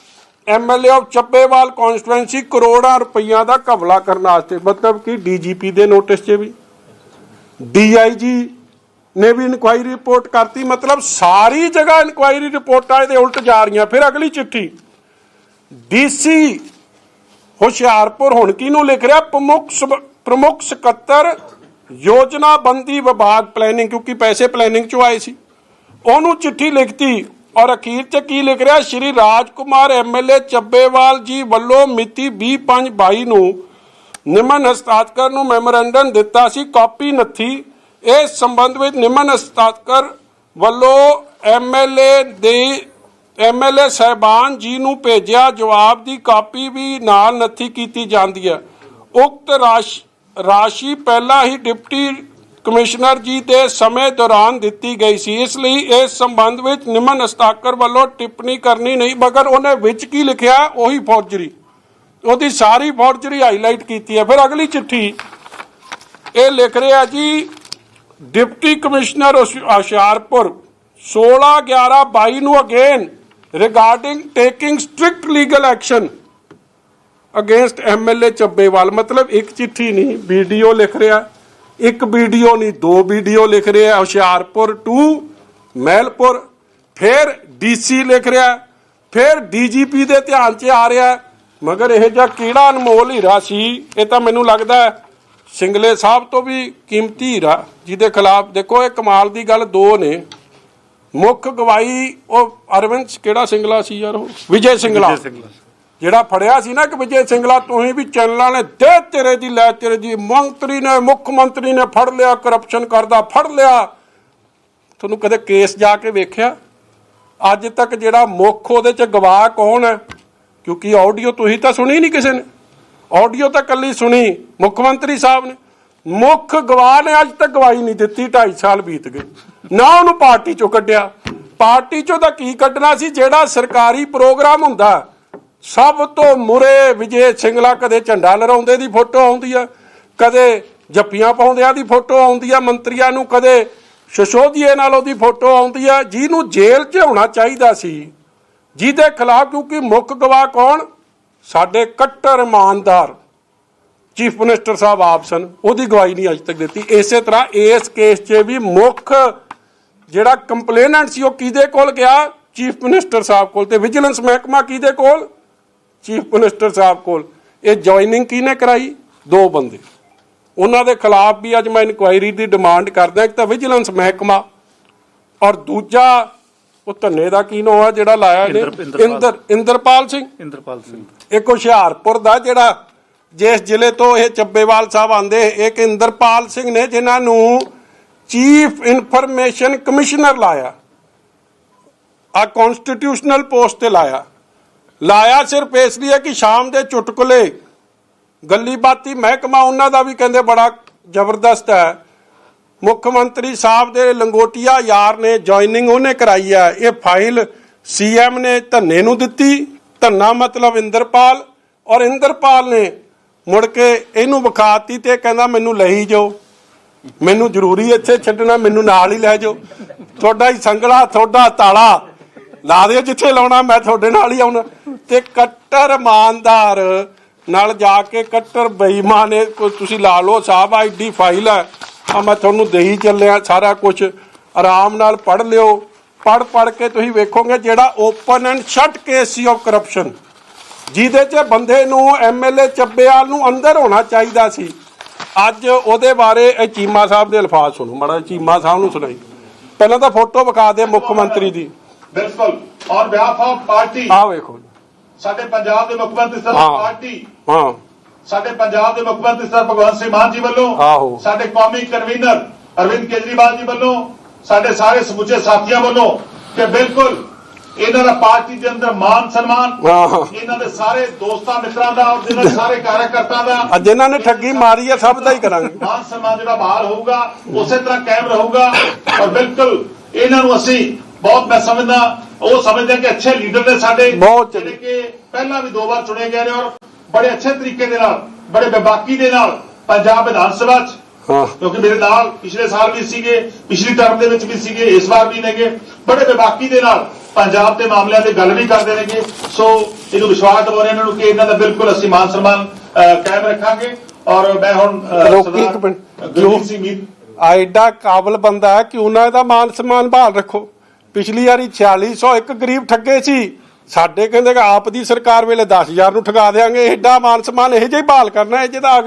MLA of Chabbewal constituency ਕਰੋੜਾਂ ਰੁਪਈਆ ਦਾ ਘਬਲਾ ਕਰਨ ਵਾਸਤੇ, ਮਤਲਬ ਕਿ ਡੀਜੀਪੀ ਦੇ ਨੋਟਿਸ 'ਚ ਵੀ। ਡੀਆਈਜੀ ਨੇ ਵੀ ਇਨਕੁਆਇਰੀ ਰਿਪੋਰਟ ਕਰਤੀ, ਮਤਲਬ ਸਾਰੀ ਜਗ੍ਹਾ ਇਨਕੁਆਇਰੀ ਰਿਪੋਰਟਾਂ ਇਹਦੇ ਉਲਟ ਜਾ ਰਹੀਆਂ। ਫਿਰ ਅਗਲੀ ਚਿੱਠੀ ਡੀਸੀ ਹੁਸ਼ਿਆਰਪੁਰ ਹੁਣ ਕਿਹਨੂੰ ਲਿਖ ਰਿਹਾ? ਪ੍ਰਮੁੱਖ ਪ੍ਰਮੁੱਖ ਸਕੱਤਰ ਯੋਜਨਾਬੰਦੀ ਵਿਭਾਗ ਪਲੈਨਿੰਗ ਕਿਉਂਕਿ ਪੈਸੇ ਪਲੈਨਿੰਗ ਚੋਂ ਆਏ ਸੀ। ਉਹਨੂੰ ਚਿੱਠੀ ਲਿਖਤੀ ਔਰ ਅਖੀਰ 'ਚ ਕੀ ਲਿਖ ਰਿਹਾ? ਸ਼੍ਰੀ ਰਾਜਕੁਮਾਰ ਐਮਐਲਏ ਚੱਬੇਵਾਲ ਜੀ ਵੱਲੋਂ ਮਿਤੀ 25/22 ਨੂੰ ਨਿਮਨ ਹਸਤਾਖਰ ਨੂੰ ਮੈਮੋਰੈਂਡਮ ਦਿੱਤਾ ਸੀ, ਕਾਪੀ ਨੱਥੀ। ਇਸ ਸੰਬੰਧ ਵਿੱਚ ਨਿਮਨ ਹਸਤਾਖਰ ਵੱਲੋਂ ਐਮਐਲਏ ਦੇ ਐਮਐਲਏ ਸਹਿਬਾਨ ਜੀ ਨੂੰ ਭੇਜਿਆ। ਜਵਾਬ ਦੀ ਕਾਪੀ ਵੀ ਨਾਲ ਨੱਥੀ ਕੀਤੀ ਜਾਂਦੀ ਹੈ। ਉਕਤ ਰਾਸ਼- ਰਾਸ਼ੀ ਪਹਿਲਾਂ ਹੀ ਡਿਪਟੀ ਕਮਿਸ਼ਨਰ ਜੀ ਦੇ ਸਮੇਂ ਦੌਰਾਨ ਦਿੱਤੀ ਗਈ ਸੀ। ਇਸ ਲਈ ਇਸ ਸੰਬੰਧ ਵਿੱਚ ਨਿਮਨ ਅਸਤਾਕਰ ਵੱਲੋਂ ਟਿੱਪਣੀ ਕਰਨੀ ਨਹੀਂ, ਮਗਰ ਉਹਨੇ ਵਿੱਚ ਕੀ ਲਿਖਿਆ? ਉਹੀ ਫੌਜਰੀ। ਉਹਦੀ ਸਾਰੀ ਫੌਜਰੀ ਹਾਈਲਾਈਟ ਕੀਤੀ ਹੈ। ਫਿਰ ਅਗਲੀ ਚਿੱਠੀ ਇਹ ਲਿਖ ਰਿਹਾ ਜੀ, ਡਿਪਟੀ ਕਮਿਸ਼ਨਰ ਹੁਸ਼ਿ- ਹੁਸ਼ਿਆਰਪੁਰ 16 11 22 ਨੂੰ again regarding taking strict legal action against MLA Chabbewal. ਮਤਲਬ ਇੱਕ ਚਿੱਠੀ ਨਹੀਂ ਵੀਡੀਓ ਲਿਖ ਰਿਹਾ। ਇੱਕ ਵੀਡੀਓ ਨਹੀਂ, ਦੋ ਵੀਡੀਓ ਲਿਖ ਰਿਹਾ ਹੁਸ਼ਿਆਰਪੁਰ ਟੂ ਮਹਿਲਪੁਰ ਫਿਰ ਡੀਸੀ ਲਿਖ ਰਿਹਾ ਫਿਰ ਡੀਜੀਪੀ ਦੇ ਧਿਆਨ 'ਚ ਆ ਰਿਹਾ ਮਗਰ ਇਹ ਜਿਹਾ ਕਿਹੜਾ ਅਨਮੋਲ ਹੀਰਾ ਸੀ, ਇਹ ਤਾਂ ਮੈਨੂੰ ਲੱਗਦਾ ਸਿੰਗਲੇ ਸਾਹਿਬ ਤੋਂ ਵੀ ਕੀਮਤੀ ਹੀਰਾ, ਜਿਹਦੇ ਖਿਲਾਫ ਦੇਖੋ ਇਹ ਕਮਾਲ ਦੀ ਗੱਲ ਦੋ ਨੇ। ਮੁੱਖ ਗਵਾਹੀ ਉਹ ਅਰਵਿੰਦ, ਕਿਹੜਾ ਸਿੰਗਲਾ ਸੀ ਯਾਰ ਉਹ? ਵਿਜੇ ਸਿੰਗਲਾ। ਜਿਹੜਾ ਫੜਿਆ ਸੀ ਨਾ ਕਿ ਵਿਜੇ ਸਿੰਗਲਾ ਤੁਸੀਂ ਵੀ ਚੈਨਲਾਂ ਨੇ ਦੇ ਤੇਰੇ ਦੀ, ਲੈ ਤੇਰੇ ਦੀ। ਮੰਤਰੀ ਨੇ, ਮੁੱਖ ਮੰਤਰੀ ਨੇ ਫੜ ਲਿਆ ਕਰਪਸ਼ਨ ਕਰਦਾ ਫੜ ਲਿਆ। ਤੁਹਾਨੂੰ ਕਦੇ ਕੇਸ ਜਾ ਕੇ ਵੇਖਿਆ? ਅੱਜ ਤੱਕ ਜਿਹੜਾ ਮੁੱਖ ਉਹਦੇ ਚ ਗਵਾਹ ਕੌਣ ਹੈ? ਕਿਉਂਕਿ ਆਡੀਓ ਤੁਸੀਂ ਤਾਂ ਸੁਣੀ ਨਹੀਂ ਕਿਸੇ ਨੇ। ਆਡੀਓ ਤਾਂ ਕੱਲੀ ਸੁਣੀ, ਮੁੱਖ ਮੰਤਰੀ ਸਾਹਿਬ ਨੇ। ਮੁੱਖ ਗਵਾਹ ਨੇ ਅੱਜ ਤੱਕ ਗਵਾਹੀ ਨਹੀਂ ਦਿੱਤੀ 2.5 ਸਾਲ ਬੀਤ ਗਏ। ਨਾ ਉਹਨੂੰ ਪਾਰਟੀ ਚੋਂ ਕੱਢਿਆ। ਪਾਰਟੀ ਚੋਂ ਤਾਂ ਕੀ ਕੱਢਣਾ ਸੀ? ਜਿਹੜਾ ਸਰਕਾਰੀ ਪ੍ਰੋਗਰਾਮ ਹੁੰਦਾ ਸਭ ਤੋਂ ਮੁਰੇ ਵਿਜੇ ਸਿੰਗਲਾ ਕਦੇ ਝੰਡਾ ਲਹਿਰਾਉਂਦੇ ਦੀ ਫੋਟੋ ਆਉਂਦੀ ਆ, ਕਦੇ ਜੱਪੀਆਂ ਪਾਉਂਦਿਆਂ ਦੀ ਫੋਟੋ ਆਉਂਦੀ ਆ, ਮੰਤਰੀਆਂ ਨੂੰ ਕਦੇ ਸ਼ਸ਼ੋਦੀਏ ਨਾਲ ਉਹਦੀ ਫੋਟੋ ਆਉਂਦੀ ਆ, ਜਿਹਨੂੰ ਜੇਲ੍ਹ 'ਚ ਹੋਣਾ ਚਾਹੀਦਾ ਸੀ, ਜਿਹਦੇ ਖਿਲਾਫ ਕਿਉਂਕਿ ਮੁੱਖ ਗਵਾਹ ਕੌਣ? ਸਾਡੇ ਕੱਟਰ ਇਮਾਨਦਾਰ ਚੀਫ ਮਿਨਿਸਟਰ ਸਾਹਿਬ ਆਪ ਸਨ, ਉਹਦੀ ਗਵਾਹੀ ਨਹੀਂ ਅੱਜ ਤੱਕ ਦਿੱਤੀ। ਇਸੇ ਤਰ੍ਹਾਂ ਇਸ ਕੇਸ 'ਚ ਵੀ ਮੁੱਖ ਜਿਹੜਾ ਕੰਪਲੇਨੈਂਟ ਸੀ, ਉਹ ਕਿਹਦੇ ਕੋਲ ਗਿਆ? ਚੀਫ ਮਿਨਿਸਟਰ ਸਾਹਿਬ ਕੋਲ ਤੇ ਵਿਜੀਲੈਂਸ ਮਹਿਕਮਾ ਕਿਹਦੇ ਕੋਲ? ਚੀਫ ਮਿਨਿਸਟਰ ਸਾਹਿਬ ਕੋਲ। ਇਹ ਜੁਆਇਨਿੰਗ ਕਿਹਨੇ ਕਰਾਈ? ਦੋ ਬੰਦੇ। ਉਹਨਾਂ ਦੇ ਖਿਲਾਫ ਵੀ ਅੱਜ ਮੈਂ ਇਨਕੁਆਇਰੀ ਦੀ ਡਿਮਾਂਡ ਕਰਦਾ ਇੱਕ ਤਾਂ ਵਿਜੀਲੈਂਸ ਮਹਿਕਮਾ ਔਰ ਦੂਜਾ ਉਹ ਧੰਨੇ ਦਾ ਕੀ ਨਾਮ ਆ ਜਿਹੜਾ ਲਾਇਆ ਨੇ ਇੰਦਰ- ਇੰਦਰਪਾਲ। ਇੰਦਰ ਇੰਦਰਪਾਲ ਸਿੰਘ। ਇੰਦਰਪਾਲ ਸਿੰਘ। ਇੱਕ ਹੁਸ਼ਿਆਰਪੁਰ ਦਾ ਜਿਹੜਾ ਜਿਸ ਜ਼ਿਲ੍ਹੇ ਤੋਂ ਇਹ ਚੱਬੇਵਾਲ ਸਾਹਿਬ ਆਂਦੇ ਇੱਕ ਇੰਦਰਪਾਲ ਸਿੰਘ ਨੇ ਜਿਨ੍ਹਾਂ ਨੂੰ ਚੀਫ ਇਨਫੋਰਮੇਸ਼ਨ ਕਮਿਸ਼ਨਰ ਲਾਇਆ। ਆ ਕਨਸਟੀਟਿਊਸ਼ਨਲ ਪੋਸਟ ਤੇ ਲਾਇਆ। ਲਾਇਆ ਸਿਰਫ ਇਸ ਲਈ ਹੈ ਕਿ ਸ਼ਾਮ ਦੇ ਚੁਟਕਲੇ, ਗੱਲੀ ਬਾਤੀ, ਮਹਿਕਮਾ ਉਹਨਾਂ ਦਾ ਵੀ ਕਹਿੰਦੇ ਬੜਾ ਜ਼ਬਰਦਸਤ ਹੈ। ਮੁੱਖ ਮੰਤਰੀ ਸਾਹਿਬ ਦੇ ਲੰਗੋਟੀਆ ਯਾਰ ਨੇ ਜੁਆਇਨਿੰਗ ਉਹਨੇ ਕਰਾਈ ਹੈ। ਇਹ ਫਾਈਲ ਸੀਐਮ ਨੇ ਧੰਨੇ ਨੂੰ ਦਿੱਤੀ। ਧੰਨਾ ਮਤਲਬ ਇੰਦਰਪਾਲ। ਔਰ ਇੰਦਰਪਾਲ ਨੇ ਮੁੜ ਕੇ ਇਹਨੂੰ ਵਿਖਾਤੀ ਤੇ ਕਹਿੰਦਾ ਮੈਨੂੰ ਲਈ ਜਾਓ। ਮੈਨੂੰ ਜ਼ਰੂਰੀ ਇੱਥੇ ਛੱਡਣਾ, ਮੈਨੂੰ ਨਾਲ ਹੀ ਲੈ ਜਾਓ। ਤੁਹਾਡਾ ਹੀ ਸੰਗਲਾ, ਤੁਹਾਡਾ ਤਾਲਾ। ਲਾ ਦਿਓ ਜਿੱਥੇ ਲਾਉਣਾ, ਮੈਂ ਤੁਹਾਡੇ ਨਾਲ ਹੀ ਆਉਣਾ। ਤੇ ਕੱਟਰ ਇਮਾਨਦਾਰ ਨਾਲ ਜਾ ਕੇ ਕੱਟਰ ਬੇਈਮਾਨ ਇਹ ਕੋਈ ਤੁਸੀਂ ਲਾ ਲਓ ਸਾਹਿਬ ਆਈਡੀ ਫਾਈਲ ਹੈ ਆ ਮੈਂ ਤੁਹਾਨੂੰ ਦੇਈ ਚੱਲਿਆ ਸਾਰਾ ਕੁਝ ਆਰਾਮ ਨਾਲ ਪੜ੍ਹ ਲਿਓ। ਪੜ੍ਹ ਪੜ੍ਹ ਕੇ ਤੁਸੀਂ ਵੇਖੋਗੇ ਜਿਹੜਾ ਓਪਨ ਐਂਡ ਸ਼ਟ ਕੇਸ ਸੀ ਆਫ ਕਰਪਸ਼ਨ ਜਿਹਦੇ 'ਚ ਬੰਦੇ ਨੂੰ ਐਮਐਲਏ ਚੱਬੇਵਾਲ ਨੂੰ ਅੰਦਰ ਹੋਣਾ ਚਾਹੀਦਾ ਸੀ। ਅੱਜ ਉਹਦੇ ਬਾਰੇ ਇਹ ਚੀਮਾ ਸਾਹਿਬ ਦੇ ਅਲਫਾਜ਼ ਸੁਣੋ। ਮਾੜਾ ਚੀਮਾ ਸਾਹਿਬ ਨੂੰ ਸੁਣਾਈ। ਪਹਿਲਾਂ ਤਾਂ ਫੋਟੋ ਵਿਖਾ ਦੇ ਮੁੱਖ ਮੰਤਰੀ ਦੀ। ਬਿਲਕੁਲ। ਔਨ ਬਿਹਾਫ ਆਫ ਪਾਰਟੀ ਆਹ ਵੇਖੋ। ਸਾਡੇ ਪੰਜਾਬ ਦੇ ਮੁੱਖ ਮੰਤਰੀ ਸਰ ਹਾਂ। ਪਾਰਟੀ। ਹਾਂ। ਸਾਡੇ ਪੰਜਾਬ ਦੇ ਮੁੱਖ ਮੰਤਰੀ ਸਰ ਭਗਵੰਤ ਸਿੰਘ ਮਾਨ ਜੀ ਵੱਲੋਂ। ਆਹੋ। ਸਾਡੇ ਕੌਮੀ ਕਨਵੀਨਰ ਅਰਵਿੰਦ ਕੇਜਰੀਵਾਲ ਜੀ ਵੱਲੋਂ। ਸਾਡੇ ਸਾਰੇ ਸਮੁੱਚੇ ਸਾਥੀਆਂ ਵੱਲੋਂ ਕਿ ਬਿਲਕੁਲ ਇਹਨਾਂ ਦਾ ਪਾਰਟੀ ਦੇ ਅੰਦਰ ਮਾਨ ਸਨਮਾਨ ਹਾਂ ਇਹਨਾਂ ਦੇ ਸਾਰੇ ਦੋਸਤਾਂ ਮਿੱਤਰਾਂ ਦਾ ਔਰ ਇਹਨਾਂ ਦੇ ਸਾਰੇ ਕਾਰਜਕਰਤਾਂ ਦਾ। ਆ ਜਿਨ੍ਹਾਂ ਨੇ ਠੱਗੀ ਮਾਰੀ ਹੈ ਸਭ ਦਾ ਹੀ ਕਰਾਂਗੇ। ਮਾਨ ਸਨਮਾਨ ਜਿਹੜਾ ਬਹਾਲ ਹੋਊਗਾ ਉਸੇ ਤਰ੍ਹਾਂ ਕਾਇਮ ਰਹੂਗਾ। ਔਰ ਬਿਲਕੁਲ ਇਹਨਾਂ ਨੂੰ ਅਸੀਂ ਬਹੁਤ ਮੈਂ ਸਮਝਦਾ ਉਹ ਸਮਝਦੇ ਕਿ ਅੱਛੇ ਲੀਡਰ ਨੇ ਸਾਡੇ। ਜਿਹੜੇ ਕਿ ਪਹਿਲਾਂ ਵੀ ਦੋ ਵਾਰ ਚੁਣੇ ਗਏ ਨੇ ਔਰ ਬੜੇ ਅੱਛੇ ਤਰੀਕੇ ਦੇ ਨਾਲ ਬੜੇ ਬੇਬਾਕੀ ਦੇ ਨਾਲ ਪੰਜਾਬ ਵਿਧਾਨ ਸਭਾ 'ਚ। ਹਾਂ। ਕਿਉਂਕਿ ਮੇਰੇ ਨਾਲ ਪਿਛਲੇ ਸਾਲ ਵੀ ਸੀਗੇ ਪਿਛਲੀ ਟਰਮ ਦੇ ਵਿੱਚ ਵੀ ਸੀਗੇ ਇਸ ਵਾਰ ਵੀ ਨੇਗੇ। ਬੜੇ ਬੇਬਾਕੀ ਦੇ ਨਾਲ ਪੰਜਾਬ ਦੇ ਮਾਮਲਿਆਂ ਤੇ ਗੱਲ ਵੀ ਕਰਦੇ ਨੇਗੇ। ਸੋ ਇਹਨੂੰ ਵਿਸ਼ਵਾਸ ਦਿਵਾਉਂਦੇ ਇਹਨਾਂ ਨੂੰ ਕਿ ਇਹਨਾਂ ਦਾ ਬਿਲਕੁਲ ਅਸੀਂ ਮਾਨ ਸਨਮਾਨ ਕਾਇਮ ਰੱਖਾਂਗੇ। ਔਰ ਮੈਂ ਹੁਣ ਸਰਦਾਰ। ਗੁਰਜੀਤ ਸਿੰਘ ਮੀਤ ਐਡਾ ਕਾਬਲ ਬੰਦਾ ਹੈ ਕਿ ਉਹਨਾਂ ਦਾ ਮਾਨ ਸਨਮਾਨ ਬਹਾਲ ਰੱਖੋ। ਪਿਛਲੀ ਵਾਰੀ 4601 ਗਰੀਬ ਠੱਗੇ ਸੀ। ਸਾਡੇ ਕਹਿੰਦੇ ਕਿ ਆਪ ਦੀ ਸਰਕਾਰ ਵੇਲੇ 10000 ਨੂੰ ਠਗਾ ਦੇਾਂਗੇ ਐਡਾ ਮਾਨ ਸਨਮਾਨ ਇਹ ਜਿਹਾ ਹੀ ਬਹਾਲ ਕਰਨਾ ਹੈ ਜਿਹਦਾ ਅਗਲਾ